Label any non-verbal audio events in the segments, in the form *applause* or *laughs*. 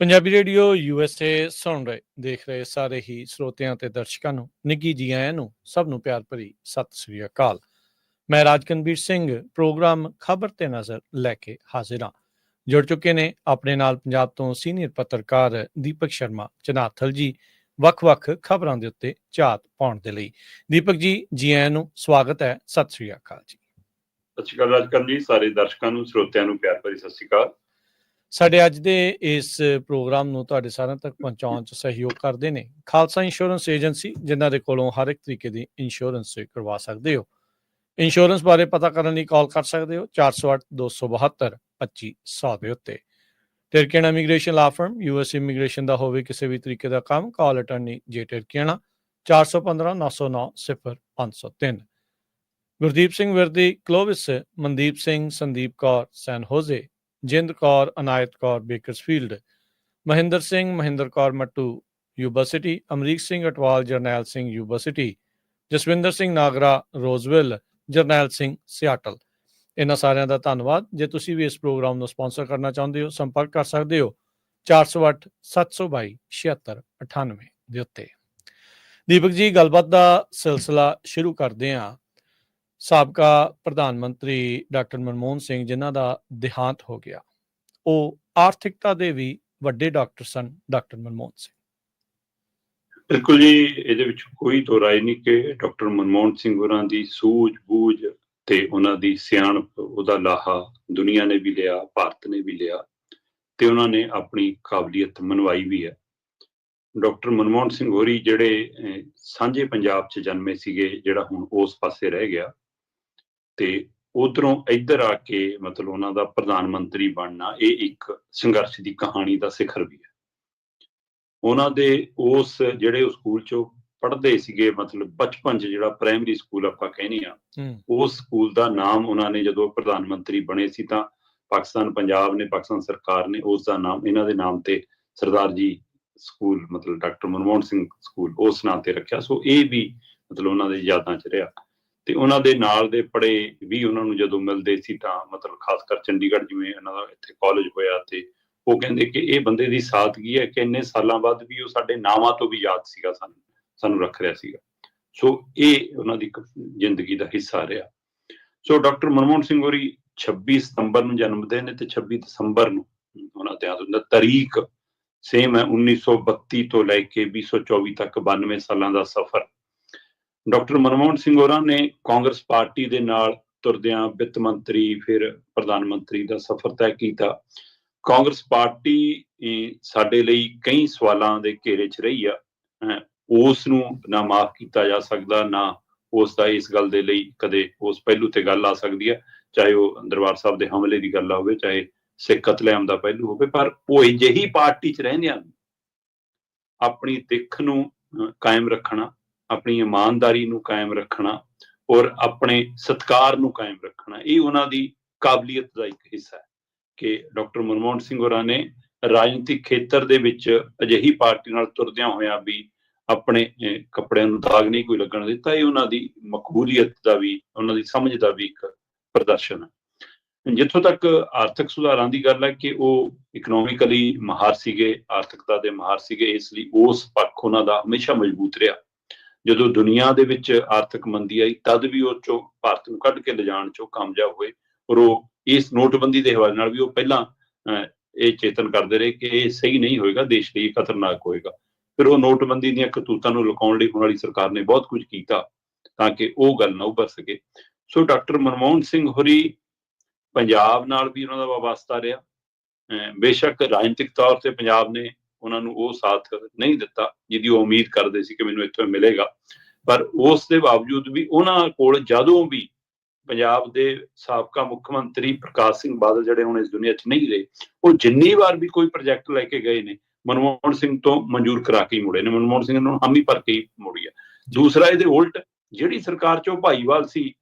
Punjabi radio USA ਸੁਣ ਰਹੇ, ਦੇਖ ਰਹੇ ਸਾਰੇ ਹੀ ਸਰੋਤਿਆਂ ਤੇ ਦਰਸ਼ਕਾਂ ਨੂੰ ਨਿੱਗੀ ਜੀ ਆਇਆਂ ਨੂੰ, ਸਭ ਨੂੰ ਪਿਆਰ ਭਰੀ ਸਤਿ ਸ੍ਰੀ ਅਕਾਲ। ਮੈਂ ਰਾਜਕਨਵੀਰ ਸਿੰਘ, ਪ੍ਰੋਗਰਾਮ ਖਬਰ ਤੇ ਨਜ਼ਰ ਲੈ ਕੇ ਹਾਜ਼ਰ ਹਾਂ। ਜੁੜ ਚੁੱਕੇ ਨੇ ਆਪਣੇ ਨਾਲ ਪੰਜਾਬ ਤੋਂ ਸੀਨੀਅਰ ਪੱਤਰਕਾਰ ਦੀਪਕ ਸ਼ਰਮਾ ਚਨਾਥਲ ਜੀ, ਵੱਖ-ਵੱਖ ਖਬਰਾਂ ਦੇ ਉੱਤੇ ਝਾਤ ਪਾਉਣ ਦੇ ਲਈ। ਦੀਪਕ ਜੀ ਜੀ ਆਇਆਂ ਨੂੰ ਸਵਾਗਤ ਹੈ। ਸਤਿ ਸ੍ਰੀ ਅਕਾਲ ਜੀ। ਸਤਿ ਸ਼੍ਰੀ ਅਕਾਲ ਰਾਜਕਰਨ ਜੀ, ਸਾਰੇ ਦਰਸ਼ਕਾਂ ਨੂੰ, ਸਰੋਤਿਆਂ ਨੂੰ ਪਿਆਰ ਭਰੀ ਸਤਿ ਸ਼੍ਰੀ ਅਕਾਲ। ਸਾਡੇ ਅੱਜ ਦੇ ਇਸ ਪ੍ਰੋਗਰਾਮ ਨੂੰ ਤੁਹਾਡੇ ਸਾਰਿਆਂ ਤੱਕ ਪਹੁੰਚਾਉਣ 'ਚ ਸਹਿਯੋਗ ਕਰਦੇ ਨੇ ਖਾਲਸਾ ਇੰਸ਼ੋਰੈਂਸ ਏਜੰਸੀ, ਜਿਨ੍ਹਾਂ ਦੇ ਕੋਲੋਂ ਹਰ ਇੱਕ ਤਰੀਕੇ ਦੀ ਇੰਸ਼ੋਰੈਂਸ ਕਰਵਾ ਸਕਦੇ ਹੋ। ਇੰਸ਼ੋਰੈਂਸ ਬਾਰੇ ਪਤਾ ਕਰਨ ਲਈ ਕਾਲ ਕਰ ਸਕਦੇ ਹੋ 408 272 2500 ਦੇ ਉੱਤੇ। Turkiana immigration law firm US immigration ਦਾ ਹੋਵੇ ਕਿਸੇ ਵੀ ਤਰੀਕੇ ਦਾ ਕੰਮ, call attorney J Turkiana 415 909 0503 Gurdeep Singh Virdi, Clovis, Mandeep Singh, Sandeep Kaur, San Jose, Jind Kaur, Anayat Kaur Bakersfield Mahinder Singh, Mahinder Kaur Mattu university Amrik Singh Atwal, Jarnail Singh university Jaswinder Singh Nagra, Roseville, Jarnail Singh Seattle. ਇਹਨਾਂ ਸਾਰਿਆਂ ਦਾ ਧੰਨਵਾਦ। ਜੇ ਤੁਸੀਂ ਵੀ ਇਸ programme ਨੂੰ sponsor ਕਰਨਾ ਚਾਹੁੰਦੇ ਹੋ, ਸੰਪਰਕ ਕਰ ਸਕਦੇ ਹੋ 408 722 7698 ਦੇ ਉੱਤੇ। ਦੀਪਕ ਜੀ, ਗੱਲਬਾਤ ਦਾ ਸਿਲਸਿਲਾ ਸ਼ੁਰੂ ਕਰਦੇ ਹਾਂ। ਸਾਬਕਾ ਪ੍ਰਧਾਨ ਮੰਤਰੀ ਡਾਕਟਰ ਮਨਮੋਹਨ ਸਿੰਘ, ਜਿਨ੍ਹਾਂ ਦਾ ਦੇਹਾਂਤ ਹੋ ਗਿਆ, ਉਹ ਆਰਥਿਕਤਾ ਦੇ ਵੀ ਵੱਡੇ ਡਾਕਟਰ ਸਨ, ਡਾਕਟਰ ਮਨਮੋਹਨ ਸਿੰਘ। ਬਿਲਕੁਲ ਜੀ, ਇਹਦੇ ਵਿੱਚ ਕੋਈ ਦੋ ਰਾਏ ਨਹੀਂ ਕਿ ਡਾਕਟਰ ਮਨਮੋਹਨ ਸਿੰਘ ਹੋਰਾਂ ਦੀ ਸੂਝ-ਬੂਝ ਤੇ ਉਹਨਾਂ ਦੀ ਸਿਆਣਪ, ਉਹਦਾ ਲਾਹਾ ਦੁਨੀਆ ਨੇ ਵੀ ਲਿਆ, ਭਾਰਤ ਨੇ ਵੀ ਲਿਆ, ਤੇ ਉਹਨਾਂ ਨੇ ਆਪਣੀ ਕਾਬਲੀਅਤ ਮਨਵਾਈ ਵੀ ਹੈ। ਡਾਕਟਰ ਮਨਮੋਹਨ ਸਿੰਘ ਹੋਰੀ ਜਿਹੜੇ ਸਾਂਝੇ ਪੰਜਾਬ 'ਚ ਜਨਮੇ ਸੀਗੇ, ਜਿਹੜਾ ਹੁਣ ਉਸ ਪਾਸੇ ਰਹਿ ਗਿਆ ਤੇ ਉਧਰੋਂ ਇੱਧਰ ਆ ਕੇ ਮਤਲਬ ਉਹਨਾਂ ਦਾ ਪ੍ਰਧਾਨ ਮੰਤਰੀ ਬਣਨਾ ਇਹ ਇੱਕ ਸੰਘਰਸ਼ ਦੀ ਕਹਾਣੀ ਦਾ ਸਿਖਰ ਵੀ ਹੈ। ਉਹਨਾਂ ਦੇ ਉਸ ਜਿਹੜੇ ਸਕੂਲ 'ਚੋਂ ਪੜ੍ਹਦੇ ਸੀਗੇ ਮਤਲਬ ਬਚਪਨ 'ਚ ਜਿਹੜਾ ਪ੍ਰਾਇਮਰੀ ਸਕੂਲ ਆਪਾਂ ਕਹਿੰਦੇ ਆ ਹੂੰ। ਉਸ ਸਕੂਲ ਦਾ ਨਾਮ ਉਹਨਾਂ ਨੇ ਜਦੋਂ ਪ੍ਰਧਾਨ ਮੰਤਰੀ ਬਣੇ ਸੀ ਤਾਂ ਪਾਕਿਸਤਾਨ ਪੰਜਾਬ ਨੇ ਪਾਕਿਸਤਾਨ ਸਰਕਾਰ ਨੇ ਉਸ ਦਾ ਨਾਮ ਇਹਨਾਂ ਦੇ ਨਾਮ ਤੇ ਸਰਦਾਰ ਜੀ ਸਕੂਲ ਮਤਲਬ ਡਾਕਟਰ ਮਨਮੋਹਨ ਸਿੰਘ ਸਕੂਲ ਉਸ ਨਾਮ ਤੇ ਰੱਖਿਆ। ਸੋ ਇਹ ਵੀ ਮਤਲਬ ਉਹਨਾਂ ਦੇ ਯਾਦਾਂ 'ਚ ਰਿਹਾ। ਤੇ ਉਹਨਾਂ ਦੇ ਨਾਲ ਦੇ ਪੜੇ ਵੀ ਉਹਨਾਂ ਨੂੰ ਜਦੋਂ ਮਿਲਦੇ ਸੀ ਤਾਂ ਮਤਲਬ ਖਾਸ ਕਰ ਚੰਡੀਗੜ੍ਹ ਜਿਵੇਂ ਇਹਨਾਂ ਦਾ ਇੱਥੇ ਕਾਲਜ ਹੋਇਆ ਤੇ ਉਹ ਕਹਿੰਦੇ ਕਿ ਇਹ ਬੰਦੇ ਦੀ ਸਾਦਗੀ ਹੈ ਕਿ ਇੰਨੇ ਸਾਲਾਂ ਬਾਅਦ ਵੀ ਉਹ ਸਾਡੇ ਨਾਵਾਂ ਤੋਂ ਵੀ ਯਾਦ ਸੀਗਾ ਸਾਨੂੰ ਸਾਨੂੰ ਰੱਖ ਰਿਹਾ ਸੀਗਾ। ਸੋ ਇਹ ਉਹਨਾਂ ਦੀ ਜ਼ਿੰਦਗੀ ਦਾ ਹਿੱਸਾ ਰਿਹਾ। ਸੋ ਡਾਕਟਰ ਮਨਮੋਹਨ ਸਿੰਘ ਹੋਰੀ 26 ਸਤੰਬਰ ਨੂੰ ਜਨਮਦੇ ਨੇ ਤੇ 26 ਦਸੰਬਰ ਨੂੰ ਉਹਨਾਂ ਦੇ ਆਦਮ ਦਾ ਤਾਰੀਖ ਸੇਮ ਹੈ 1932 ਤੋਂ ਲੈ ਕੇ 2024 ਤੱਕ 92 ਸਾਲਾਂ ਦਾ ਸਫ਼ਰ। ਡਾਕਟਰ ਮਨਮੋਹਨ ਸਿੰਘ ਹੋਰਾਂ ਨੇ ਕਾਂਗਰਸ ਪਾਰਟੀ ਦੇ ਨਾਲ ਤੁਰਦਿਆਂ ਵਿੱਤ ਮੰਤਰੀ, ਫਿਰ ਪ੍ਰਧਾਨ ਮੰਤਰੀ ਦਾ ਸਫ਼ਰ ਤੈਅ ਕੀਤਾ। ਕਾਂਗਰਸ ਪਾਰਟੀ ਸਾਡੇ ਲਈ ਕਈ ਸਵਾਲਾਂ ਦੇ ਘੇਰੇ 'ਚ ਰਹੀ ਆ। ਉਸ ਨੂੰ ਨਾ ਮਾਫ ਕੀਤਾ ਜਾ ਸਕਦਾ, ਨਾ ਉਸ ਦਾ ਇਸ ਗੱਲ ਦੇ ਲਈ ਕਦੇ ਉਸ ਪਹਿਲੂ ਤੇ ਗੱਲ ਆ ਸਕਦੀ ਹੈ ਚਾਹੇ ਉਹ ਦਰਬਾਰ ਸਾਹਿਬ ਦੇ ਹਮਲੇ ਦੀ ਗੱਲ ਹੋਵੇ, ਚਾਹੇ ਸਿੱਖ ਕਤਲੇਆਮ ਦਾ ਪਹਿਲੂ ਹੋਵੇ, ਪਰ ਉਹ ਅਜਿਹੀ ਪਾਰਟੀ 'ਚ ਰਹਿੰਦਿਆਂ ਆਪਣੀ ਦਿੱਖ ਨੂੰ ਕਾਇਮ ਰੱਖਣਾ ਆਪਣੀ ਇਮਾਨਦਾਰੀ ਨੂੰ ਕਾਇਮ ਰੱਖਣਾ ਔਰ ਆਪਣੇ ਸਤਕਾਰ ਨੂੰ ਕਾਇਮ ਰੱਖਣਾ, ਇਹ ਉਹਨਾਂ ਦੀ ਕਾਬਲੀਅਤ ਦਾ ਇੱਕ ਹਿੱਸਾ ਹੈ ਕਿ ਡਾਕਟਰ ਮਨਮੋਹਨ ਸਿੰਘ ਹੋਰਾਂ ਨੇ ਰਾਜਨੀਤਿਕ ਖੇਤਰ ਦੇ ਵਿੱਚ ਅਜਿਹੀ ਪਾਰਟੀ ਨਾਲ ਤੁਰਦਿਆਂ ਹੋਇਆਂ ਵੀ ਆਪਣੇ ਕੱਪੜਿਆਂ ਨੂੰ ਦਾਗ ਨਹੀਂ ਕੋਈ ਲੱਗਣ ਦਿੱਤਾ, ਇਹ ਉਹਨਾਂ ਦੀ ਮਕਬੂਲੀਅਤ ਦਾ ਵੀ, ਉਹਨਾਂ ਦੀ ਸਮਝ ਦਾ ਵੀ ਇੱਕ ਪ੍ਰਦਰਸ਼ਨ ਹੈ। ਜਿੱਥੋਂ ਤੱਕ ਆਰਥਿਕ ਸੁਧਾਰਾਂ ਦੀ ਗੱਲ ਹੈ ਕਿ ਉਹ ਇਕਨੋਮਿਕਲੀ ਮਾਹਰ ਸੀਗੇ, ਆਰਥਿਕਤਾ ਦੇ ਮਾਹਰ ਸੀਗੇ, ਇਸ ਲਈ ਉਸ ਪੱਖ ਉਹਨਾਂ ਦਾ ਹਮੇਸ਼ਾ ਮਜ਼ਬੂਤ ਰਿਹਾ। ਜਦੋਂ ਦੁਨੀਆ ਦੇ ਵਿੱਚ ਆਰਥਿਕ ਮੰਦੀ ਆਈ, ਤਦ ਵੀ ਉਹ ਚੋਂ ਭਾਰਤ ਨੂੰ ਕੱਢ ਕੇ ਲਿਜਾਣ ਚੋਂ ਕਾਮਯਾਬ ਹੋਏ। ਔਰ ਉਹ ਇਸ ਨੋਟਬੰਦੀ ਦੇ ਹਵਾਲੇ ਨਾਲ ਵੀ ਉਹ ਪਹਿਲਾਂ ਇਹ ਚੇਤਨ ਕਰਦੇ ਰਹੇ ਕਿ ਇਹ ਸਹੀ ਨਹੀਂ ਹੋਏਗਾ, ਦੇਸ਼ ਲਈ ਇਹ ਖਤਰਨਾਕ ਹੋਏਗਾ। ਫਿਰ ਉਹ ਨੋਟਬੰਦੀ ਦੀਆਂ ਕਰਤੂਤਾਂ ਨੂੰ ਲੁਕਾਉਣ ਲਈ ਹੁਣ ਵਾਲੀ ਸਰਕਾਰ ਨੇ ਬਹੁਤ ਕੁਝ ਕੀਤਾ ਤਾਂ ਕਿ ਉਹ ਗੱਲ ਨਾ ਉੱਭਰ ਸਕੇ। ਸੋ ਡਾਕਟਰ ਮਨਮੋਹਨ ਸਿੰਘ ਹੋਰੀ ਪੰਜਾਬ ਨਾਲ ਵੀ ਉਹਨਾਂ ਦਾ ਵਾਸਤਾ ਰਿਹਾ। ਅਹ, ਬੇਸ਼ੱਕ ਰਾਜਨੀਤਿਕ ਤੌਰ ਤੇ ਪੰਜਾਬ ਨੇ ਉਹਨਾਂ ਨੂੰ ਉਹ ਸਾਥ ਨਹੀਂ ਦਿੱਤਾ ਜਿਹਦੀ ਉਹ ਉਮੀਦ ਕਰਦੇ ਸੀ ਕਿ ਮੈਨੂੰ ਇੱਥੋਂ ਮਿਲੇਗਾ। ਪਰ ਉਸ ਦੇ ਬਾਵਜੂਦ ਵੀ ਉਹਨਾਂ ਕੋਲ ਜਦੋਂ ਵੀ ਪੰਜਾਬ ਦੇ ਸਾਬਕਾ ਮੁੱਖ ਮੰਤਰੀ ਪ੍ਰਕਾਸ਼ ਸਿੰਘ ਬਾਦਲ ਜਿਹੜੇ ਹੁਣ ਇਸ ਦੁਨੀਆ 'ਚ ਨਹੀਂ ਰਹੇ ਉਹ ਜਿੰਨੀ ਵਾਰ ਵੀ ਕੋਈ ਪ੍ਰੋਜੈਕਟ ਲੈ ਕੇ ਗਏ ਨੇ ਮਨਮੋਹਨ ਸਿੰਘ ਤੋਂ ਮਨਜ਼ੂਰ ਕਰਾ ਕੇ ਹੀ ਮੁੜੇ ਨੇ। ਮਨਮੋਹਨ ਸਿੰਘ ਨੂੰ ਹਾਮੀ ਭਰ ਕੇ ਹੀ ਮੋੜੀ ਆ ਦੂਸਰਾ ਇਹਦੇ ਉਲਟ ਜਿਹੜੀ ਸਰਕਾਰ 'ਚੋਂ ਭਾਈਵਾਲ ਸੀ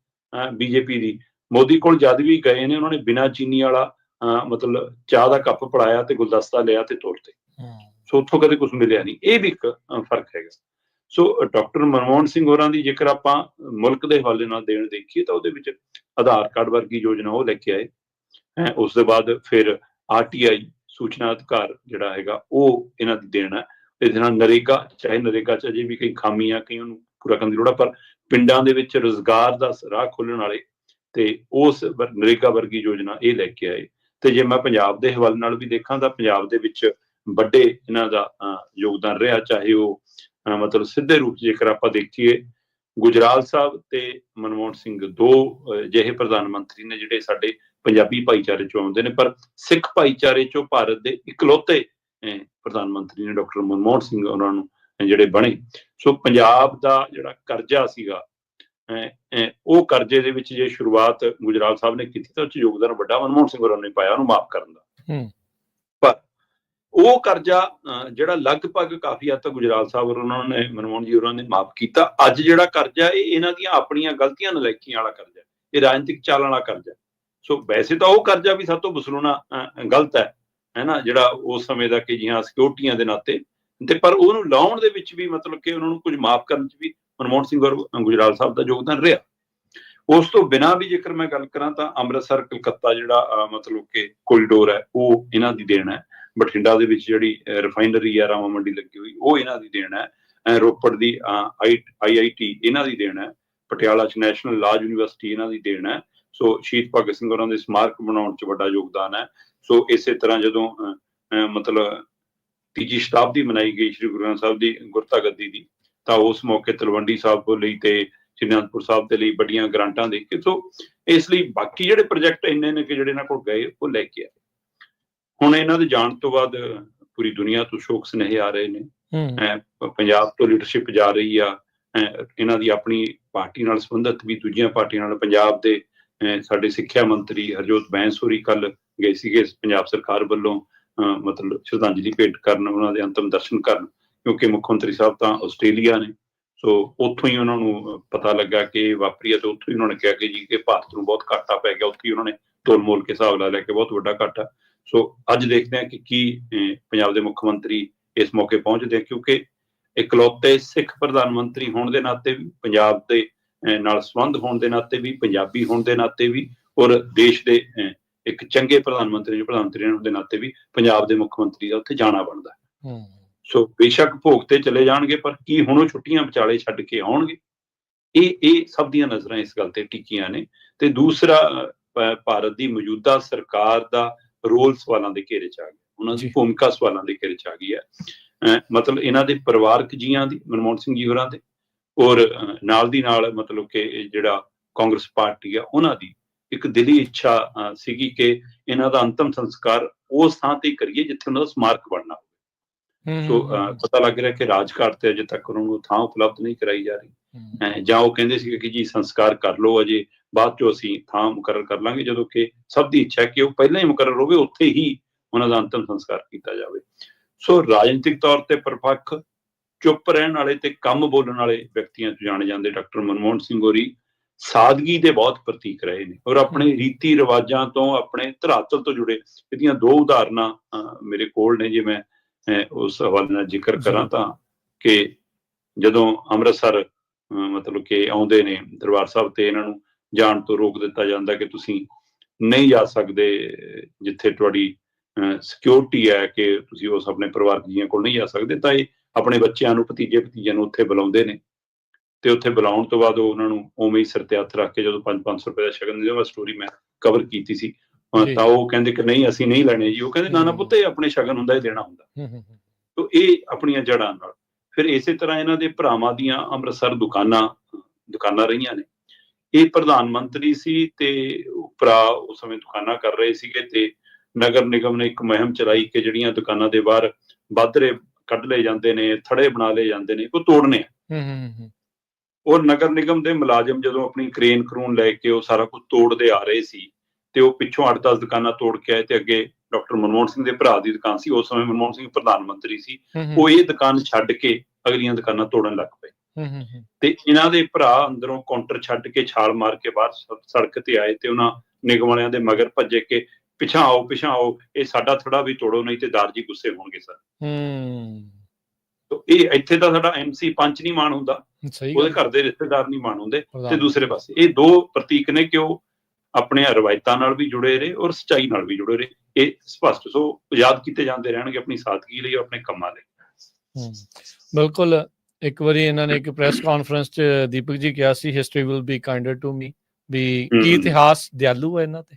ਬੀਜੇਪੀ ਦੀ ਮੋਦੀ ਕੋਲ ਜਦ ਵੀ ਗਏ ਨੇ ਉਹਨਾਂ ਨੇ ਬਿਨਾਂ ਚੀਨੀ ਵਾਲਾ ਅਹ, ਮਤਲਬ ਚਾਹ ਦਾ ਕੱਪ ਪੜਾਇਆ ਤੇ ਗੁਲਦਸਤਾ ਲਿਆ ਤੇ ਤੋਰਤੇ ਸੋ ਉੱਥੋਂ ਕਦੇ ਕੁਝ ਮਿਲਿਆ ਨਹੀਂ। ਇਹ ਵੀ ਇੱਕ ਫ਼ਰਕ ਹੈਗਾ। ਸੋ ਡਾਕਟਰ ਮਨਮੋਹਨ ਸਿੰਘ ਹੋਰਾਂ ਦੀ ਜੇਕਰ ਆਪਾਂ ਮੁਲਕ ਦੇ ਹਵਾਲੇ ਨਾਲ ਦੇਣ ਦੇਖੀਏ ਤਾਂ ਉਹਦੇ ਵਿੱਚ ਆਧਾਰ ਕਾਰਡ ਵਰਗੀ ਯੋਜਨਾ ਉਹ ਲੈ ਕੇ ਆਏ। ਹੈਂ, ਉਸ ਦੇ ਬਾਅਦ ਫਿਰ ਆਰਟੀਆਈ ਸੂਚਨਾ ਅਧਿਕਾਰ ਜਿਹੜਾ ਹੈਗਾ ਉਹ ਇਹਨਾਂ ਦੀ ਦੇਣ ਇਹਦੇ ਨਾਲ ਨਰੇਗਾ ਚਾਹੇ ਨਰੇਗਾ ਚ ਅਜੇ ਵੀ ਕਈ ਖਾਮੀਆਂ ਕਈ ਉਹਨੂੰ ਪੂਰਾ ਕਰਨ ਦੀ ਲੋੜ ਆ ਪਰ ਪਿੰਡਾਂ ਦੇ ਵਿੱਚ ਰੋਜ਼ਗਾਰ ਦਾ ਰਾਹ ਖੋਲਣ ਵਾਲੇ ਤੇ ਉਸ ਨਰੇਗਾ ਵਰਗੀ ਯੋਜਨਾ ਇਹ ਲੈ ਕੇ ਆਏ। ਤੇ ਜੇ ਮੈਂ ਪੰਜਾਬ ਦੇ ਹਵਾਲੇ ਨਾਲ ਵੀ ਦੇਖਾਂ ਤਾਂ ਪੰਜਾਬ ਦੇ ਵਿੱਚ ਵੱਡੇ ਇਹਨਾਂ ਦਾ ਅਹ, ਯੋਗਦਾਨ ਰਿਹਾ ਚਾਹੇ ਉਹ ਮਤਲਬ ਸਿੱਧੇ ਰੂਪ ਜੇਕਰ ਆਪਾਂ ਦੇਖੀਏ ਗੁਜਰਾਲ ਸਾਹਿਬ ਤੇ ਮਨਮੋਹਨ ਸਿੰਘ ਦੋ ਅਹ, ਅਜਿਹੇ ਪ੍ਰਧਾਨ ਮੰਤਰੀ ਨੇ ਜਿਹੜੇ ਸਾਡੇ ਪੰਜਾਬੀ ਭਾਈਚਾਰੇ ਚੋਂ ਆਉਂਦੇ ਨੇ ਪਰ ਸਿੱਖ ਭਾਈਚਾਰੇ ਚੋਂ ਭਾਰਤ ਦੇ ਇਕਲੌਤੇ ਪ੍ਰਧਾਨ ਮੰਤਰੀ ਨੇ ਡਾਕਟਰ ਮਨਮੋਹਨ ਸਿੰਘ ਉਹਨਾਂ ਨੂੰ ਜਿਹੜੇ ਬਣੇ। ਸੋ ਪੰਜਾਬ ਦਾ ਜਿਹੜਾ ਕਰਜ਼ਾ ਸੀਗਾ ਅਹ, ਉਹ ਕਰਜ਼ੇ ਦੇ ਵਿੱਚ ਜੇ ਸ਼ੁਰੂਆਤ ਗੁਜਰਾਲ ਸਾਹਿਬ ਨੇ ਕੀਤੀ ਤਾਂ ਉਹ 'ਚ ਯੋਗਦਾਨ ਵੱਡਾ ਮਨਮੋਹਨ ਸਿੰਘ ਹੋਰਾਂ ਨੇ ਪਾਇਆ ਉਹਨੂੰ ਮਾਫ ਕਰਨ ਦਾ। ਉਹ ਕਰਜ਼ਾ ਅਹ, ਜਿਹੜਾ ਲਗਭਗ ਕਾਫੀ ਹੱਦ ਤੱਕ ਗੁਜਰਾਲ ਸਾਹਿਬ ਉਹਨਾਂ ਨੇ ਮਨਮੋਹਨ ਜੀ ਉਹਨਾਂ ਨੇ ਮਾਫ ਕੀਤਾ। ਅੱਜ ਜਿਹੜਾ ਕਰਜ਼ਾ ਇਹ ਇਹਨਾਂ ਦੀਆਂ ਆਪਣੀਆਂ ਗਲਤੀਆਂ ਨਲਾਇਕੀਆਂ ਵਾਲਾ ਕਰਜ਼ਾ ਇਹ ਰਾਜਨੀਤਿਕ ਚਾਲ ਵਾਲਾ ਕਰਜ਼ਾ ਸੋ ਵੈਸੇ ਤਾਂ ਉਹ ਕਰਜ਼ਾ ਵੀ ਸਭ ਤੋਂ ਵਸੂਲਣਾ ਗਲਤ ਹੈ ਹੈ ਜਿਹੜਾ ਉਸ ਸਮੇਂ ਦਾ ਕਿ ਜੀਆਂ ਸਿਕਿਉਰਟੀਆਂ ਦੇ ਨਾਤੇ। ਤੇ ਪਰ ਉਹਨੂੰ ਲਾਉਣ ਦੇ ਵਿੱਚ ਵੀ ਮਤਲਬ ਕਿ ਉਹਨਾਂ ਨੂੰ ਕੁਝ ਮਾਫ ਕਰਨ ਚ ਵੀ ਮਨਮੋਹਨ ਸਿੰਘ ਔਰ ਗੁਜਰਾਲ ਸਾਹਿਬ ਦਾ ਯੋਗਦਾਨ ਰਿਹਾ। ਉਸ ਤੋਂ ਬਿਨਾਂ ਵੀ ਜੇਕਰ ਮੈਂ ਗੱਲ ਕਰਾਂ ਤਾਂ ਅੰਮ੍ਰਿਤਸਰ ਕਲਕੱਤਾ ਜਿਹੜਾ ਮਤਲਬ ਕਿ ਕੋਰੀਡੋਰ ਹੈ ਉਹ ਇਹਨਾਂ ਦੀ ਦੇਣ ਹੈ। ਬਠਿੰਡਾ ਦੇ ਵਿੱਚ ਜਿਹੜੀ ਰਿਫਾਈਨਰੀ ਆ ਰਾਮਾ ਮੰਡੀ ਲੱਗੀ ਹੋਈ ਉਹ ਇਹਨਾਂ ਦੀ ਦੇਣ ਹੈ। ਰੋਪੜ ਦੀ ਆਈਆਈਟੀ ਇਹਨਾਂ ਦੀ ਦੇਣ ਹੈ। ਪਟਿਆਲਾ ਚ ਨੈਸ਼ਨਲ ਲਾਅ ਯੂਨੀਵਰਸਿਟੀ ਇਹਨਾਂ ਦੀ ਦੇਣ ਹੈ। ਸੋ ਸ਼ਹੀਦ ਭਗਤ ਸਿੰਘ ਹੋਰਾਂ ਦੇ ਸਮਾਰਕ ਬਣਾਉਣ ਚ ਵੱਡਾ ਯੋਗਦਾਨ ਹੈ। ਸੋ ਇਸੇ ਤਰ੍ਹਾਂ ਜਦੋਂ ਅਹ, ਅਹ, ਮਤਲਬ ਤੀਜੀ ਸ਼ਤਾਬਦੀ ਮਨਾਈ ਗਈ ਸ੍ਰੀ ਗੁਰੂ ਗ੍ਰੰਥ ਸਾਹਿਬ ਦੀ ਗੁਰਤਾ ਗੱਦੀ ਦੀ ਤਾਂ ਉਸ ਮੌਕੇ ਤਲਵੰਡੀ ਸਾਹਿਬ ਦੇ ਲਈ ਤੇ ਸ੍ਰੀ ਅਨੰਦਪੁਰ ਸਾਹਿਬ ਦੇ ਲਈ ਵੱਡੀਆਂ ਗ੍ਰਾਂਟਾਂ ਦੇ ਕੇ ਸੋ ਇਸ ਲਈ ਬਾਕੀ ਜਿਹੜੇ ਪ੍ਰੋਜੈਕਟ ਇੰਨੇ ਨੇ ਕਿ ਜਿਹੜੇ ਇਹਨਾਂ ਕੋਲ ਗਏ ਉਹ ਲੈ ਕੇ ਆਏ। ਹੁਣ ਇਹਨਾਂ ਦੇ ਜਾਣ ਤੋਂ ਬਾਅਦ ਪੂਰੀ ਦੁਨੀਆ ਤੋਂ ਸ਼ੋਕ ਸੁਨੇਹੇ ਆ ਰਹੇ ਨੇ। ਪੰਜਾਬ ਤੋਂ ਲੀਡਰਸ਼ਿਪ ਜਾ ਰਹੀ ਆ। ਇਹਨਾਂ ਦੀ ਆਪਣੀ ਪਾਰਟੀ ਨਾਲ ਸੰਬੰਧਿਤ ਵੀ ਦੂਜੀਆਂ ਪਾਰਟੀਆਂ ਨਾਲ ਪੰਜਾਬ ਦੇ ਸਾਡੇ ਸਿੱਖਿਆ ਮੰਤਰੀ ਹਰਜੋਤ ਬੈਂਸ ਹੋਰੀ ਕੱਲ ਗਏ ਸੀਗੇ ਪੰਜਾਬ ਸਰਕਾਰ ਵੱਲੋਂ ਮਤਲਬ ਸ਼ਰਧਾਂਜਲੀ ਭੇਟ ਕਰਨ ਉਹਨਾਂ ਦੇ ਅੰਤਮ ਦਰਸ਼ਨ ਕਰਨ ਕਿਉਂਕਿ ਮੁੱਖ ਮੰਤਰੀ ਸਾਹਿਬ ਤਾਂ ਆਸਟ੍ਰੇਲੀਆ ਨੇ। ਸੋ ਉੱਥੋਂ ਹੀ ਉਹਨਾਂ ਨੂੰ ਪਤਾ ਲੱਗਾ ਕਿ ਵਾਪਰੀ ਹੈ ਤੇ ਉੱਥੋਂ ਹੀ ਉਹਨਾਂ ਨੇ ਕਿਹਾ ਕਿ ਜੀ ਕਿ ਭਾਰਤ ਨੂੰ ਬਹੁਤ ਘਾਟਾ ਪੈ ਗਿਆ। ਉੱਥੇ ਹੀ ਉਹਨਾਂ ਨੇ ਤੋਲ ਮੋਲ ਕੇ ਹਿਸਾਬ ਲਾ ਲਿਆ ਕਿ ਬਹੁਤ ਵੱਡਾ ਘਾਟਾ। ਸੋ ਅੱਜ ਦੇਖਦੇ ਹਾਂ ਕਿ ਕੀ ਪੰਜਾਬ ਦੇ ਮੁੱਖ ਮੰਤਰੀ ਇਸ ਮੌਕੇ ਪਹੁੰਚਦੇ ਆ ਕਿਉਂਕਿ ਇਕਲੌਤੇ ਸਿੱਖ ਪ੍ਰਧਾਨ ਮੰਤਰੀ ਹੋਣ ਦੇ ਨਾਤੇ ਵੀ ਪੰਜਾਬ ਦੇ ਨਾਲ ਸੰਬੰਧ ਹੋਣ ਦੇ ਨਾਤੇ ਵੀ ਪੰਜਾਬੀ ਹੋਣ ਦੇ ਨਾਤੇ ਵੀ ਔਰ ਦੇਸ਼ ਦੇ ਇੱਕ ਚੰਗੇ ਪ੍ਰਧਾਨ ਮੰਤਰੀ ਜੋ ਪ੍ਰਧਾਨ ਮੰਤਰੀ ਹੋਣ ਦੇ ਨਾਤੇ ਵੀ ਪੰਜਾਬ ਦੇ ਮੁੱਖ ਮੰਤਰੀ ਦਾ ਉੱਥੇ ਜਾਣਾ ਬਣਦਾ। ਹੈ। ਸੋ ਬੇਸ਼ੱਕ ਭੋਗ ਤੇ ਚਲੇ ਜਾਣਗੇ ਪਰ ਕੀ ਹੁਣ ਉਹ ਛੁੱਟੀਆਂ ਵਿਚਾਲੇ ਛੱਡ ਕੇ ਆਉਣਗੇ? ਇਹ ਇਹ ਸਭ ਦੀਆਂ ਨਜ਼ਰਾਂ ਇਸ ਗੱਲ ਤੇ ਟਿਕੀਆਂ ਨੇ। ਤੇ ਦੂਸਰਾ ਭਾਰਤ ਦੀ ਮੌਜੂਦਾ ਸਰਕਾਰ ਦਾ ਰੋਲ ਸਵਾਲਾਂ ਦੇ ਘੇਰੇ ਚ ਆ ਗਿਆ। ਉਹਨਾਂ ਦੀ। ਭੂਮਿਕਾ ਸਵਾਲਾਂ ਦੇ ਘੇਰੇ ਚ ਆ ਗਈ ਹੈ। ਮਤਲਬ ਇਹਨਾਂ ਦੇ ਪਰਿਵਾਰਕ ਜੀਆਂ ਦੀ ਮਨਮੋਹਨ ਸਿੰਘ ਜੀ ਹੋਰਾਂ ਦੇ ਔਰ ਨਾਲ ਦੀ ਨਾਲ ਮਤਲਬ ਕਿ ਜਿਹੜਾ ਕਾਂਗਰਸ ਪਾਰਟੀ ਆ ਉਹਨਾਂ ਦੀ ਇੱਕ ਦਿਲੀ ਇੱਛਾ ਸੀਗੀ ਕਿ ਇਹਨਾਂ ਦਾ ਅੰਤਮ ਸੰਸਕਾਰ ਉਸ ਥਾਂ ਤੇ ਕਰੀਏ ਜਿੱਥੇ ਉਹਨਾਂ ਦਾ ਸਮਾਰਕ ਬਣਨਾ ਹੂੰ ਸੋ ਪਤਾ ਲੱਗ ਰਿਹਾ ਕਿ ਰਾਜਘਾਟ ਤੇ ਅਜੇ ਤੱਕ ਉਹਨਾਂ ਨੂੰ ਥਾਂ ਉਪਲਬਧ ਨਹੀਂ ਕਰਾਈ ਜਾ ਰਹੀ। ਜਾਂ ਉਹ ਕਹਿੰਦੇ ਸੀ ਕਿ ਜੀ ਸੰਸਕਾਰ ਕਰ ਲਓ ਅਜੇ ਬਾਅਦ ਚੋਂ ਅਸੀਂ ਥਾਂ ਮੁਕਰਰ ਕਰ ਲਾਂਗੇ ਜਦੋਂ ਕਿ ਸਭ ਦੀ ਇੱਛਾ ਹੈ ਕਿ ਉਹ ਪਹਿਲਾਂ ਹੀ ਮੁਕਰਰ ਹੋਵੇ ਉੱਥੇ ਹੀ ਉਹਨਾਂ ਦਾ ਅੰਤਮ ਸੰਸਕਾਰ ਕੀਤਾ ਜਾਵੇ। ਸੋ ਰਾਜਨੀਤਿਕ ਤੌਰ ਤੇ ਪਰਪੱਖ ਚੁੱਪ ਰਹਿਣ ਵਾਲੇ ਤੇ ਕੰਮ ਬੋਲਣ ਵਾਲੇ ਵਿਅਕਤੀਆਂ ਤੋਂ ਜਾਣੇ ਜਾਂਦੇ ਡਾਕਟਰ ਮਨਮੋਹਨ ਸਿੰਘ ਹੋਰੀ ਸਾਦਗੀ ਦੇ ਬਹੁਤ ਪ੍ਰਤੀਕ ਰਹੇ ਨੇ ਔਰ ਆਪਣੇ ਰੀਤੀ ਰਿਵਾਜਾਂ ਤੋਂ ਆਪਣੇ ਧਰਾਤਲ ਤੋਂ ਜੁੜੇ ਇਹਦੀਆਂ ਦੋ ਉਦਾਹਰਨਾਂ ਮੇਰੇ ਕੋਲ ਨੇ ਜੇ ਮੈਂ ਉਸ ਹਵਾਲੇ ਨਾਲ ਜ਼ਿਕਰ ਕਰਾਂ ਤਾਂ ਕਿ ਜਦੋਂ ਅੰਮ੍ਰਿਤਸਰ ਮਤਲਬ ਕਿ ਆਉਂਦੇ ਨੇ ਦਰਬਾਰ ਸਾਹਿਬ ਤੇ ਇਹਨਾਂ ਨੂੰ ਜਾਣ ਤੋਂ ਰੋਕ ਦਿੱਤਾ ਜਾਂਦਾ ਕਿ ਤੁਸੀਂ ਨਹੀਂ ਜਾ ਸਕਦੇ ਜਿੱਥੇ ਤੁਹਾਡੀ ਸਿਕਿਉਰਿਟੀ ਹੈ ਕਿ ਤੁਸੀਂ ਉਸ ਆਪਣੇ ਪਰਿਵਾਰਕ ਜੀਆਂ ਕੋਲ ਨਹੀਂ ਜਾ ਸਕਦੇ ਤਾਂ ਇਹ ਆਪਣੇ ਬੱਚਿਆਂ ਨੂੰ ਭਤੀਜੇ ਭਤੀਜਿਆਂ ਨੂੰ ਉੱਥੇ ਬੁਲਾਉਂਦੇ ਨੇ। ਤੇ ਉੱਥੇ ਬੁਲਾਉਣ ਤੋਂ ਬਾਅਦ ਉਹ ਉਹਨਾਂ ਨੂੰ ਉਵੇਂ ਹੀ ਸਿਰ ਤੇ ਹੱਥ ਰੱਖ ਕੇ ਜਦੋਂ 5-500 ਰੁਪਏ ਦਾ ਸ਼ਗਨ ਦਿੰਦੇ ਉਹ ਸਟੋਰੀ ਮੈਂ ਕਵਰ ਕੀਤੀ ਸੀ। ਤਾਂ ਉਹ ਕਹਿੰਦੇ ਕਿ ਨਹੀਂ ਅਸੀਂ ਨਹੀਂ ਲੈਣੇ ਜੀ। ਉਹ ਕਹਿੰਦੇ ਨਾ ਨਾ ਪੁੱਤ ਇਹ ਆਪਣੇ ਸ਼ਗਨ ਹੁੰਦਾ ਇਹ ਦੇਣਾ ਹੁੰਦਾ। ਤੋ ਇਹ ਆਪਣੀਆਂ ਜੜ੍ਹਾਂ ਨਾਲ। ਫਿਰ ਇਸੇ ਤਰ੍ਹਾਂ ਇਹਨਾਂ ਦੇ ਭਰਾਵਾਂ ਦੀਆਂ ਅੰਮ੍ਰਿਤਸਰ ਦੁਕਾਨਾਂ ਦੁਕਾਨਾਂ ਰਹੀਆਂ ਨੇ। ਇਹ ਪ੍ਰਧਾਨ ਮੰਤਰੀ ਸੀ ਤੇ ਉਹ ਭਰਾ ਉਸ ਸਮੇਂ ਦੁਕਾਨਾਂ ਕਰ ਰਹੇ ਸੀਗੇ ਤੇ ਨਗਰ ਨਿਗਮ ਨੇ ਇੱਕ ਮੁਹਿੰਮ ਚਲਾਈ ਕਿ ਜਿਹੜੀਆਂ ਦੁਕਾਨਾਂ ਦੇ ਬਾਹਰ ਬਾਦਰੇ ਕੱਢ ਲਏ ਜਾਂਦੇ ਨੇ ਥੜੇ ਬਣਾ ਲਏ ਜਾਂਦੇ ਨੇ ਉਹ ਤੋੜਨੇ ਆ। ਹੂੰ ਹੂੰ ਹੂੰ ਔਰ ਨਗਰ ਨਿਗਮ ਦੇ ਮੁਲਾਜ਼ਮ ਜਦੋਂ ਆਪਣੀ ਕ੍ਰੇਨ ਕਰੂਨ ਲੈ ਕੇ ਉਹ ਸਾਰਾ ਕੁਝ ਤੋੜਦੇ ਆ ਰਹੇ ਸੀ ਤੇ ਉਹ ਪਿੱਛੋਂ 8-10 ਦੁਕਾਨਾਂ ਤੋੜ ਕੇ ਆਏ ਤੇ ਅੱਗੇ ਡਾਕਟਰ ਮਨਮੋਹਨ ਸਿੰਘ ਦੇ ਭਰਾ ਦੀ ਦੁਕਾਨ ਸੀ ਉਸ ਸਮੇਂ ਮਨਮੋਹਨ ਸਿੰਘ ਪ੍ਰਧਾਨ ਮੰਤਰੀ ਸੀ। ਉਹ ਇਹ ਦੁਕਾਨ ਛੱਡ ਕੇ ਅਗਲੀਆਂ ਦੁਕਾਨਾਂ ਤੋੜਨ ਲੱਗ ਪਏ। ਤੇ ਇਹਨਾਂ ਦੇ ਭਰਾ ਅੰਦਰੋਂ ਕਾਊਂਟਰ ਛੱਡ ਕੇ ਛਾਲ ਮਾਰ ਕੇ ਬਾਹਰ ਸੜਕ ਤੇ ਆਏ ਤੇ ਉਹਨਾਂ ਨਿਗਮ ਵਾਲਿਆਂ ਦੇ ਮਗਰ ਭੱਜੇ ਕਿ ਪਿਛਾਂ ਆਓ ਪਿਛਾਂ ਆਓ ਇਹ ਸਾਡਾ ਥੜਾ ਵੀ ਤੋੜੋ ਨਹੀਂ ਤੇ ਦਾਰ ਜੀ ਗੁੱਸੇ ਹੋਣਗੇ ਸਰ। ਹੂੰ। ਤੋ ਇਹ ਇੱਥੇ ਤਾਂ ਸਾਡਾ ਐਮਸੀ ਪੰਚ ਨਹੀਂ ਮਾਣ ਹੁੰਦਾ। ਉਹਦੇ ਘਰ ਦੇ ਰਿਸ਼ਤੇਦਾਰ ਨਹੀਂ ਮਾਣ ਹੁੰਦੇ ਤੇ। ਦੂਸਰੇ ਪਾਸੇ। ਇਹ ਦੋ ਪ੍ਰਤੀਕ ਨੇ ਕਿ ਉਹ ਆਪਣੇ ਰਵਾਇਤਾਂ ਨਾਲ ਵੀ ਜੁੜੇ ਰਹੇ ਔਰ ਸੱਚਾਈ ਨਾਲ ਵੀ ਜੁੜੇ ਰਹੇ। ਇਹ ਸਪਸ਼ਟ ਸੋ ਯਾਦ ਕੀਤੇ ਜਾਂਦੇ ਰਹਿਣਗੇ ਆਪਣੀ ਸਾਦਗੀ ਲਈ ਔਰ ਆਪਣੇ ਕੰਮਾਂ ਲਈ। ਬਿਲਕੁਲ ਇੱਕ ਵਾਰੀ ਇਹਨਾਂ ਨੇ ਇੱਕ ਪ੍ਰੈਸ ਕਾਨਫਰੰਸ 'ਚ ਦੀਪਕ ਜੀ ਕਿਹਾ ਸੀ history will be kinder to me ਵੀ ਕੀ। ਇਤਿਹਾਸ ਦਿਆਲੂ ਹੈ ਇਹਨਾਂ ਤੇ?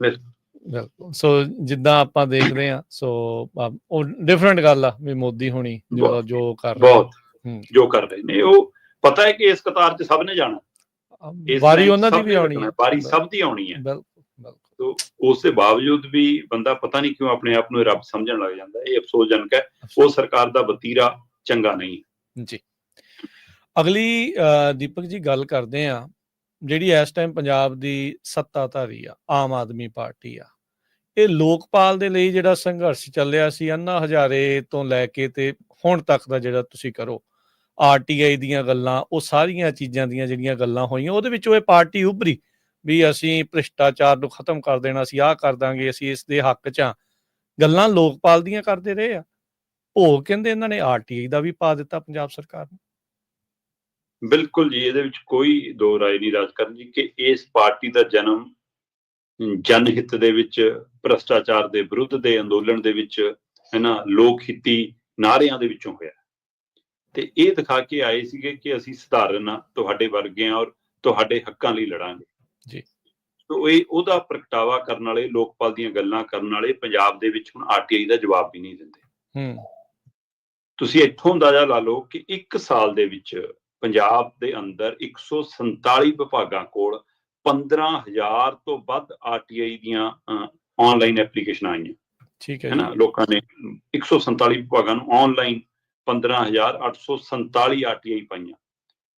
ਬਿਲਕੁਲ। ਸੋ ਜਿੱਦਾਂ ਆਪਾਂ ਦੇਖਦੇ ਆ ਸੋ ਉਹ ਡਿਫਰੈਂਟ ਗੱਲ ਆ ਵੀ ਮੋਦੀ ਹੁਣੀ ਜੋ ਜੋ ਕਰ ਰਹੇ ਬਹੁਤ। ਜੋ ਕਰ ਰਹੇ ਨੇ ਉਹ ਪਤਾ ਹੈ ਕਿ ਇਸ ਕਤਾਰ 'ਚ ਸਭ ਨੇ ਜਾਣਾ। ਵਾਰੀ ਉਹਨਾਂ ਦੀ ਵੀ ਆਉਣੀ ਹੈ ਵਾਰੀ ਸਭ ਦੀ ਆਉਣੀ ਹੈ ਬਿਲਕੁਲ ਬਿਲਕੁਲ। ਤੋ ਉਸ ਦੇ ਬਾਵਜੂਦ ਵੀ ਬੰਦਾ ਪਤਾ ਨਹੀਂ ਕਿਉਂ ਆਪਣੇ ਆਪ ਨੂੰ ਰੱਬ ਸਮਝਣ ਲੱਗ ਜਾਂਦਾ। ਇਹ ਅਫਸੋਸਜਨਕ ਹੈ। ਉਹ ਸਰਕਾਰ ਦਾ ਵਤੀਰਾ ਚੰਗਾ ਨਹੀਂ। ਜੀ। ਅਗਲੀ ਦੀਪਕ ਜੀ ਗੱਲ ਕਰਦੇ ਆ ਜਿਹੜੀ ਇਸ ਟਾਈਮ ਪੰਜਾਬ ਦੀ ਸੱਤਾਧਾਰੀ ਆ, ਆਮ ਆਦਮੀ ਪਾਰਟੀ ਆ। ਇਹ ਲੋਕਪਾਲ ਦੇ ਲਈ ਜਿਹੜਾ ਸੰਘਰਸ਼ ਚੱਲਿਆ ਸੀ ਅੰਨਾ ਹਜ਼ਾਰੇ ਤੋਂ ਲੈ ਕੇ ਤੇ ਹੁਣ ਤੱਕ ਦਾ ਜਿਹੜਾ ਤੁਸੀਂ ਕਰੋ ਆਰਟੀਆਈ ਦੀਆਂ ਗੱਲਾਂ, ਉਹ ਸਾਰੀਆਂ ਚੀਜ਼ਾਂ ਦੀਆਂ ਜਿਹੜੀਆਂ ਗੱਲਾਂ ਹੋਈਆਂ, ਉਹਦੇ ਵਿੱਚੋਂ ਇਹ ਪਾਰਟੀ ਉੱਭਰੀ ਵੀ ਅਸੀਂ ਭ੍ਰਿਸ਼ਟਾਚਾਰ ਨੂੰ ਖਤਮ ਕਰ ਦੇਣਾ, ਅਸੀਂ ਆਹ ਕਰ ਦਾਂਗੇ, ਅਸੀਂ ਇਸ ਦੇ ਹੱਕ 'ਚ ਆ ਗੱਲਾਂ ਲੋਕਪਾਲ ਦੀਆਂ ਕਰਦੇ ਰਹੇ ਆ। ਭੋਗ ਕਹਿੰਦੇ ਇਹਨਾਂ ਨੇ ਆਰਟੀਆਈ ਦਾ ਵੀ ਪਾ ਦਿੱਤਾ ਪੰਜਾਬ ਸਰਕਾਰ ਨੂੰ। ਬਿਲਕੁਲ ਜੀ ਇਹਦੇ ਵਿੱਚ ਕੋਈ ਦੋ ਰਾਏ ਨਹੀਂ ਰਾਜਕਰਨ ਜੀ ਕਿ ਇਸ ਪਾਰਟੀ ਦਾ ਜਨਮ ਜਨਹਿੱਤ ਦੇ ਵਿੱਚ ਭ੍ਰਸ਼ਟਾਚਾਰ ਦੇ ਵਿਰੁੱਧ ਦੇ ਅੰਦੋਲਨ ਦੇ ਵਿੱਚ ਇਹਨਾਂ ਲੋਕ ਹਿੱਤੀ ਨਾਰਿਆਂ ਦੇ ਵਿੱਚੋਂ ਹੋਇਆ। ਤੇ ਇਹ ਦਿਖਾ ਕੇ ਆਏ ਸੀਗੇ ਕਿ ਅਸੀਂ ਸਧਾਰਨ ਆ ਤੁਹਾਡੇ ਵਰਗੇ ਆ ਔਰ ਤੁਹਾਡੇ ਹੱਕਾਂ ਲਈ ਲੜਾਂਗੇ। ਜੀ। ਸੋ ਇਹ ਉਹਦਾ ਪ੍ਰਗਟਾਵਾ ਕਰਨ ਵਾਲੇ ਲੋਕਪਾਲ ਦੀਆਂ ਗੱਲਾਂ ਕਰਨ ਵਾਲੇ ਪੰਜਾਬ ਦੇ ਵਿੱਚ ਹੁਣ ਆਰਟੀਆਈ ਦਾ ਜਵਾਬ ਵੀ ਨਹੀਂ ਦਿੰਦੇ। ਹੂੰ। ਤੁਸੀਂ ਇੱਥੋਂ ਅੰਦਾਜ਼ਾ ਲਾ ਲਓ ਕਿ ਇੱਕ ਸਾਲ ਦੇ ਵਿੱਚ ਪੰਜਾਬ ਦੇ ਅੰਦਰ 147 ਵਿਭਾਗਾਂ ਕੋਲ 15000 ਤੋਂ ਵੱਧ ਆਰਟੀਆਈ ਦੀਆਂ ਆਨਲਾਈਨ ਐਪਲੀਕੇਸ਼ਨਾਂ ਆਈਆਂ। ਠੀਕ ਹੈ ਨਾ? ਲੋਕਾਂ ਨੇ 147 ਵਿਭਾਗਾਂ ਨੂੰ ਆਨਲਾਈਨ 15847 ਆਰਟੀਆਈ ਪਾਈਆਂ।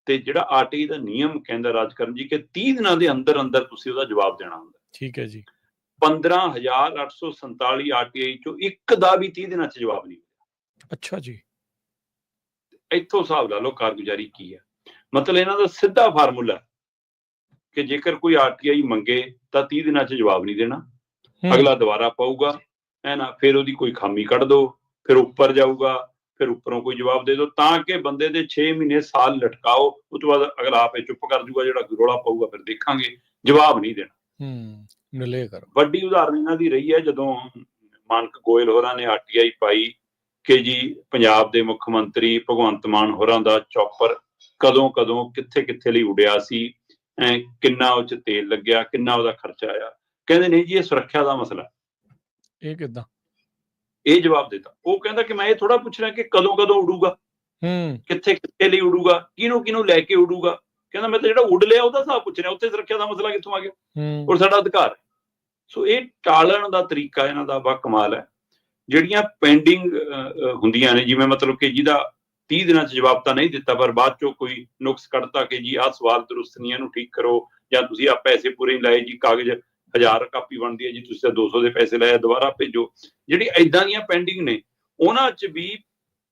ਤੇ ਜਿਹੜਾ ਆਰਟੀਆਈ ਦਾ ਨਿਯਮ ਕਹਿੰਦਾ ਰਾਜਕਰਨ ਜੀ ਕਿ 30 ਦਿਨਾਂ ਦੇ ਅੰਦਰ ਅੰਦਰ ਤੁਸੀਂ ਉਹਦਾ ਜਵਾਬ ਦੇਣਾ ਹੁੰਦਾ। ਠੀਕ ਹੈ ਜੀ। 15847 ਆਰਟੀਆਈ ਚੋਂ ਇੱਕ ਦਾ ਵੀ 30 ਦਿਨਾਂ 'ਚ ਜਵਾਬ ਨਹੀਂ ਅੱਛਾ ਜੀ। ਇੱਥੋਂ ਹਿਸਾਬ ਲਾ ਲਓ ਕਾਰਗੁਜ਼ਾਰੀ ਕੀ ਹੈ। ਮਤਲਬ ਇਹਨਾਂ ਦਾ ਸਿੱਧਾ ਫਾਰਮੂਲਾ ਕਿ ਜੇਕਰ ਕੋਈ ਆਰਟੀਆਈ ਮੰਗੇ ਤਾਂ 30 ਦਿਨਾਂ 'ਚ ਜਵਾਬ ਨਹੀਂ ਦੇਣਾ। ਅਗਲਾ ਦੁਬਾਰਾ ਪਾਊਗਾ ਹੈ ਨਾ ਫਿਰ ਉਹਦੀ ਕੋਈ ਖਾਮੀ ਕੱਢ ਦੋ ਫਿਰ ਉੱਪਰ ਜਾਊਗਾ ਫਿਰ ਉੱਪਰੋਂ ਕੋਈ ਜਵਾਬ ਦੇ ਦਿਓ ਤਾਂ ਕਿ ਬੰਦੇ ਦੇ 6 ਮਹੀਨੇ ਸਾਲ ਲਟਕਾਓ ਉਸ ਤੋਂ ਬਾਅਦ ਅਗਲਾ ਆਪੇ ਚੁੱਪ ਕਰ ਜੂਗਾ ਜਿਹੜਾ ਕੋਈ ਰੌਲਾ ਪਾਊਗਾ ਫਿਰ ਦੇਖਾਂਗੇ ਜਵਾਬ ਨਹੀਂ ਦੇਣਾ। ਹੂੰ ਮਿਲੇ ਕਰੋ। ਵੱਡੀ ਉਦਾਹਰਨ ਇਹਨਾਂ ਦੀ ਰਹੀ ਹੈ ਜਦੋਂ ਮਾਨਕ ਗੋਇਲ ਹੋਰਾਂ ਨੇ ਆਰਟੀਆਈ ਪਾਈ ਕਿ ਜੀ ਪੰਜਾਬ ਦੇ ਮੁੱਖ ਮੰਤਰੀ ਭਗਵੰਤ ਮਾਨ ਹੋਰਾਂ ਦਾ ਚੌਪਰ ਕਦੋਂ ਕਦੋਂ ਕਿੱਥੇ ਕਿੱਥੇ ਲਈ ਉਡਿਆ ਸੀ ਐਂ ਕਿੰਨਾ ਉਹ ਚ ਤੇਲ ਲੱਗਿਆ ਕਿੰਨਾ ਉਹਦਾ ਖਰਚਾ ਆਇਆ? ਕਹਿੰਦੇ ਨਹੀਂ ਜੀ ਇਹ ਸੁਰੱਖਿਆ ਦਾ ਮਸਲਾ। ਇਹ ਕਿਦਾਂ? ਇਹ ਜਵਾਬ ਦਿੱਤਾ। ਉਹ ਕਹਿੰਦਾ ਕਿ ਮੈਂ ਇਹ ਥੋੜਾ ਪੁੱਛ ਰਿਹਾ ਕਿ ਕਦੋਂ ਕਦੋਂ ਉਡੂਗਾ? ਹੂੰ। ਕਿੱਥੇ ਕਿੱਥੇ ਲਈ ਉਡੂਗਾ? ਕਿਹਨੂੰ ਕਿਹਨੂੰ ਲੈ ਕੇ ਉਡੂਗਾ? ਕਹਿੰਦਾ ਮੈਂ ਤਾਂ ਜਿਹੜਾ ਉੱਡ ਲਿਆ ਉਹਦਾ ਹਿਸਾਬ ਪੁੱਛ ਰਿਹਾ। ਉੱਥੇ ਸੁਰੱਖਿਆ ਦਾ ਮਸਲਾ ਕਿੱਥੋਂ ਆ ਗਿਆ? ਹੂੰ। ਔਰ ਸਾਡਾ ਅਧਿਕਾਰ ਸੋ ਇਹ ਟਾਲਣ ਦਾ ਤਰੀਕਾ ਇਹਨਾਂ ਦਾ ਬਾ ਕਮਾਲ ਹੈ। ਜਿਹੜੀਆਂ ਪੈਂਡਿੰਗ ਹੁੰਦੀਆਂ ਨੇ, ਜਿਵੇਂ ਮਤਲਬ ਕਿ ਜਿਹਦਾ 30 ਦਿਨਾਂ 'ਚ ਜਵਾਬ ਤਾਂ ਨਹੀਂ ਦਿੱਤਾ, ਪਰ ਬਾਅਦ 'ਚੋਂ ਕੋਈ ਨੁਕਸ ਕੱਢਤਾ ਕਿ ਜੀ ਆਹ ਸਵਾਲ ਦਰੁਸਤ ਨਹੀਂ ਇਹਨੂੰ ਠੀਕ ਕਰੋ, ਜਾਂ ਤੁਸੀਂ ਆ ਪੈਸੇ ਪੂਰੇ ਨਹੀਂ ਲਾਏ ਜੀ, ਕਾਗਜ਼ 1000 ਕਾਪੀ ਬਣਦੀ ਹੈ ਜੀ, ਤੁਸੀਂ ਤਾਂ 200 ਦੇ ਪੈਸੇ ਲਾਇਆ ਦੁਬਾਰਾ ਭੇਜੋ। ਜਿਹੜੀ ਐਦਾਂ ਦੀਆਂ ਪੈਂਡਿੰਗ ਨੇ, ਉਹਨਾਂ 'ਚ ਵੀ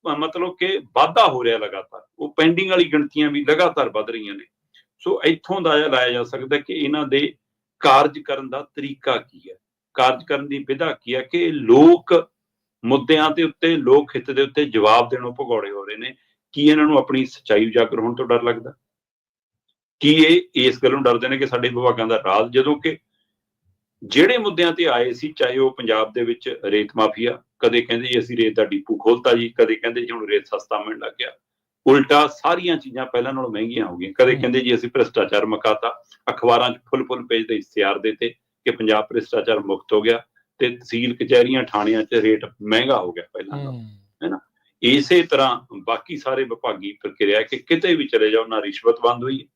ਮਤਲਬ ਕਿ ਵਾਧਾ ਹੋ ਰਿਹਾ ਲਗਾਤਾਰ। ਉਹ ਪੈਂਡਿੰਗ ਵਾਲੀ ਗਿਣਤੀਆਂ ਵੀ ਲਗਾਤਾਰ ਵੱਧ ਰਹੀਆਂ ਨੇ। ਸੋ ਇੱਥੋਂ ਦਾ ਲਾਇਆ ਜਾ ਸਕਦਾ ਕਿ ਇਹਨਾਂ ਦੇ ਕਾਰਜ ਕਰਨ ਦਾ ਤਰੀਕਾ ਕੀ ਹੈ? ਕਾਰਜ ਕਰਨ ਦੀ ਵਿਧਾ ਕੀ ਹੈ ਕਿ ਲੋਕ ਮੁੱਦਿਆਂ ਦੇ ਉੱਤੇ ਲੋਕ ਹਿੱਤ ਦੇ ਉੱਤੇ ਜਵਾਬ ਦੇਣੋਂ ਭਗੌੜੇ ਹੋ ਰਹੇ ਨੇ। ਕੀ ਇਹਨਾਂ ਨੂੰ ਆਪਣੀ ਸੱਚਾਈ ਉਜਾਗਰ ਹੋਣ ਤੋਂ ਡਰ ਲੱਗਦਾ? ਕੀ ਇਹ ਇਸ ਗੱਲੋਂ ਡਰਦੇ ਨੇ ਕਿ ਸਾਡੇ ਵਿਭਾਗਾਂ ਦਾ ਰਾਜ ਜਦੋਂ ਕਿ ਜਿਹੜੇ ਮੁੱਦਿਆਂ ਤੇ ਆਏ ਸੀ ਚਾਹੇ ਉਹ ਪੰਜਾਬ ਦੇ ਵਿੱਚ ਰੇਤ ਮਾਫੀਆ ਕਦੇ ਕਹਿੰਦੇ ਜੀ ਅਸੀਂ ਰੇਤ ਦਾ ਡਿਪੂ ਖੋਲਤਾ ਜੀ ਕਦੇ ਕਹਿੰਦੇ ਜੀ ਹੁਣ ਰੇਤ ਸਸਤਾ ਮਿਲਣ ਲੱਗ ਗਿਆ। ਉਲਟਾ ਸਾਰੀਆਂ ਚੀਜ਼ਾਂ ਪਹਿਲਾਂ ਨਾਲੋਂ ਮਹਿੰਗੀਆਂ ਹੋ ਗਈਆਂ। ਕਦੇ। ਕਹਿੰਦੇ ਜੀ ਅਸੀਂ ਭ੍ਰਿਸ਼ਟਾਚਾਰ ਮੁਕਾਤਾ ਅਖਬਾਰਾਂ 'ਚ ਫੁੱਲ ਫੁੱਲ ਪੇਜ ਦੇ ਇਸ਼ਤਿਹਾਰ ਦਿੱਤੇ ਕਿ ਪੰਜਾਬ ਭ੍ਰਿਸ਼ਟਾਚਾਰ ਮੁਕਤ ਹੋ ਗਿਆ। ਤੇ ਤਹਿਸੀਲ ਕਚਹਿਰੀਆਂ ਥਾਣਿਆਂ 'ਚ ਰੇਟ ਮਹਿੰਗਾ ਹੋ ਗਿਆ ਪਹਿਲਾਂ ਨਾਲੋਂ ਹੂੰ। ਇਸੇ ਤਰ੍ਹਾਂ ਬਾਕੀ ਸਾਰੇ ਵਿਭਾਗੀ ਪ੍ਰਕਿਰਿਆ ਕਿ ਕਿਤੇ ਵੀ ਚਲੇ ਜਾਓ ਨਾ ਰਿਸ਼ਵਤ ਬੰਦ ਹੋਈ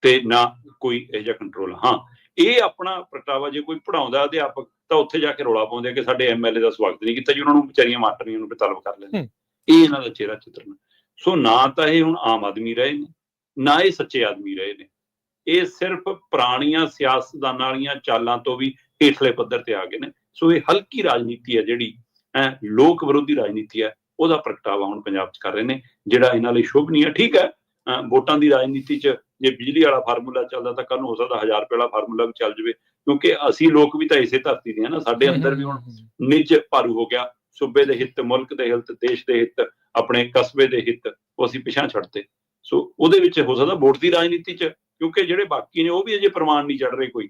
ਤੇ ਨਾ ਕੋਈ ਇਹ ਜਿਹਾ ਕੰਟਰੋਲ ਹਾਂ ਇਹ ਆਪਣਾ ਪ੍ਰਗਟਾਵਾ ਜੇ ਕੋਈ ਪੜਾਉਂਦਾ ਅਧਿਆਪਕ ਤਾਂ ਉੱਥੇ ਜਾ ਕੇ ਰੌਲਾ ਪਾਉਂਦੇ ਕਿ ਸਾਡੇ ਐਮਐਲਏ ਦਾ ਸਵਾਗਤ ਨਹੀਂ ਕੀਤਾ ਜੀ ਉਹਨਾਂ ਨੂੰ ਵਿਚਾਰੀਆਂ ਮਾਸਟਰੀਆਂ ਨੂੰ ਤਲਬ ਕਰ ਲੈਂਦੇ। ਇਹ ਇਹਨਾਂ ਦਾ ਚਿਹਰਾ ਚਿੱਤਰਨ ਸੋ ਨਾ ਤਾਂ ਇਹ ਹੁਣ ਆਮ ਆਦਮੀ ਰਹੇ ਨੇ ਨਾ ਇਹ ਸੱਚੇ ਆਦਮੀ ਰਹੇ ਨੇ। ਇਹ ਸਿਰਫ ਪੁਰਾਣੀਆਂ ਸਿਆਸਤਦਾਨਾਂ ਵਾਲੀਆਂ ਚਾਲਾਂ ਤੋਂ ਵੀ ਹੇਠਲੇ ਪੱਧਰ ਤੇ ਆ ਗਏ ਨੇ। ਸੋ ਇਹ ਹਲਕੀ ਰਾਜਨੀਤੀ ਹੈ ਜਿਹੜੀ ਲੋਕ ਵਿਰੋਧੀ ਰਾਜਨੀਤੀ ਹੈ ਉਹਦਾ ਪ੍ਰਗਟਾਵਾ ਹੁਣ ਪੰਜਾਬ 'ਚ ਕਰ ਰਹੇ ਨੇ ਜਿਹੜਾ ਇਹਨਾਂ ਲਈ ਸ਼ੁਭ ਨਹੀਂ ਹੈ। ਠੀਕ ਹੈ ਵੋਟਾਂ ਦੀ ਰਾਜਨੀਤੀ 'ਚ ਜੇ ਬਿਜਲੀ ਵਾਲਾ ਫਾਰਮੂਲਾ ਚੱਲਦਾ ਤਾਂ ਕੱਲ ਨੂੰ ਹੋ ਸਕਦਾ 1000 ਰੁਪਏ ਵਾਲਾ ਫਾਰਮੂਲਾ ਵੀ ਚੱਲ ਜਾਵੇ ਕਿਉਂਕਿ ਅਸੀਂ ਲੋਕ ਵੀ ਤਾਂ ਇਸੇ ਧਰਤੀ ਦੇ ਆ ਨਾ ਸਾਡੇ ਅੰਦਰ ਵੀ ਹੁਣ ਨਿੱਜ ਭਾਰੂ ਹੋ ਗਿਆ। ਸੂਬੇ ਦੇ ਹਿੱਤ ਮੁਲਕ ਦੇ ਹਿੱਤ ਦੇਸ਼ ਦੇ ਹਿੱਤ ਆਪਣੇ ਕਸਬੇ ਦੇ ਹਿੱਤ ਉਹ ਅਸੀਂ ਪਿਛਾਂ ਛੱਡਤੇ। ਸੋ ਉਹਦੇ ਵਿੱਚ ਹੋ ਸਕਦਾ ਵੋਟ ਦੀ ਰਾਜਨੀਤੀ 'ਚ ਕਿਉਂਕਿ ਜਿਹੜੇ ਬਾਕੀ ਨੇ ਉਹ ਵੀ ਅਜੇ ਪ੍ਰਮਾਣ ਨਹੀਂ ਚੜ ਰਹੇ ਕੋਈ।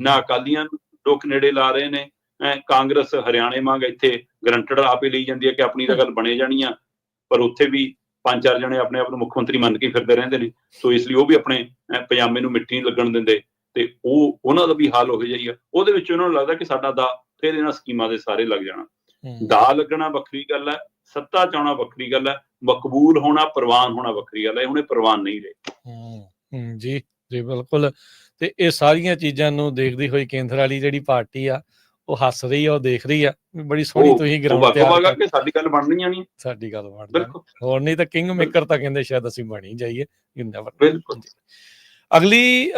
ਨਾ ਅਕਾਲੀਆਂ ਨੂੰ ਲੋਕ ਨੇੜੇ ਲਾ ਰਹੇ ਨੇ ਕਾਂਗਰਸ ਹਰਿਆਣੇ ਮੰਗ ਇੱਥੇ ਗਰੰਟਡ ਆਪੇ ਲਈ ਜਾਂਦੀ ਹੈ ਕਿ ਆਪਣੀ ਤਾਂ ਗੱਲ ਬਣੇ ਜਾਣੀ ਆ ਪਰ ਉੱਥੇ ਵੀ ਪੰਜ ਚਾਰ ਜਣੇ ਆਪਣੇ ਆਪ ਨੂੰ ਮੁੱਖ ਮੰਤਰੀ ਮੰਨ ਕੇ ਫਿਰਦੇ ਰਹਿੰਦੇ ਨੇ ਸੋ ਇਸ ਲਈ ਉਹ ਵੀ ਆਪਣੇ ਪਜਾਮੇ ਨੂੰ ਮਿੱਟੀ ਲੱਗਣ ਦਿੰਦੇ ਤੇ ਉਹ ਉਹਨਾਂ ਦਾ ਵੀ ਹਾਲ ਹੋ ਜਾਈ ਆ ਉਹਦੇ ਵਿੱਚ ਉਹਨਾਂ ਨੂੰ ਲੱਗਦਾ ਕਿ ਸਾਡਾ ਦਾ ਫਿਰ ਇਹਨਾਂ ਸਕੀਮਾਂ ਦੇ ਸਾਰੇ ਲੱਗ ਜਾਣਾ। ਦਾ ਲੱਗਣਾ ਵੱਖਰੀ ਗੱਲ ਹੈ ਸੱਤਾ ਚ ਆਉਣਾ ਵੱਖਰੀ ਗੱਲ ਹੈ ਮਕਬੂਲ ਹੋਣਾ ਪ੍ਰਵਾਨ ਹੋਣਾ ਵੱਖਰੀ ਗੱਲ ਹੈ ਹੁਣੇ ਪ੍ਰਵਾਨ ਨਹੀਂ ਰਹੇ। ਹੂੰ, ਜੀ ਜੀ ਬਿਲਕੁਲ। ਤੇ ਇਹ ਸਾਰੀਆਂ ਚੀਜ਼ਾਂ ਨੂੰ ਦੇਖਦੀ ਹੋਈ ਕੇਂਦਰ ਵਾਲੀ ਜਿਹੜੀ ਪਾਰਟੀ ਆ ਉਹ ਹੱਸ ਰਹੀ ਆ ਉਹ ਦੇਖ ਰਹੀ ਆ। ਬੜੀ ਸੋਹਣੀ ਤੁਸੀਂ ਗਰਾਊਂਡ ਵਗਾ ਕਰ ਕਿ ਸਾਡੀ ਗੱਲ ਬਣਨੀਆਂ ਨਹੀਂ। ਸਾਡੀ ਗੱਲ ਬਣ ਜਾਣੀ ਬਿਲਕੁਲ। ਹੋਰ ਨਹੀਂ ਤਾਂ ਕਿੰਗ ਮੇਕਰ ਤਾਂ ਕਹਿੰਦੇ ਸ਼ਾਇਦ ਅਸੀਂ ਬਣੀ ਜਾਈਏ। ਯੂ ਨੈਵਰ ਬਿਲਕੁਲ। ਅਗਲੀ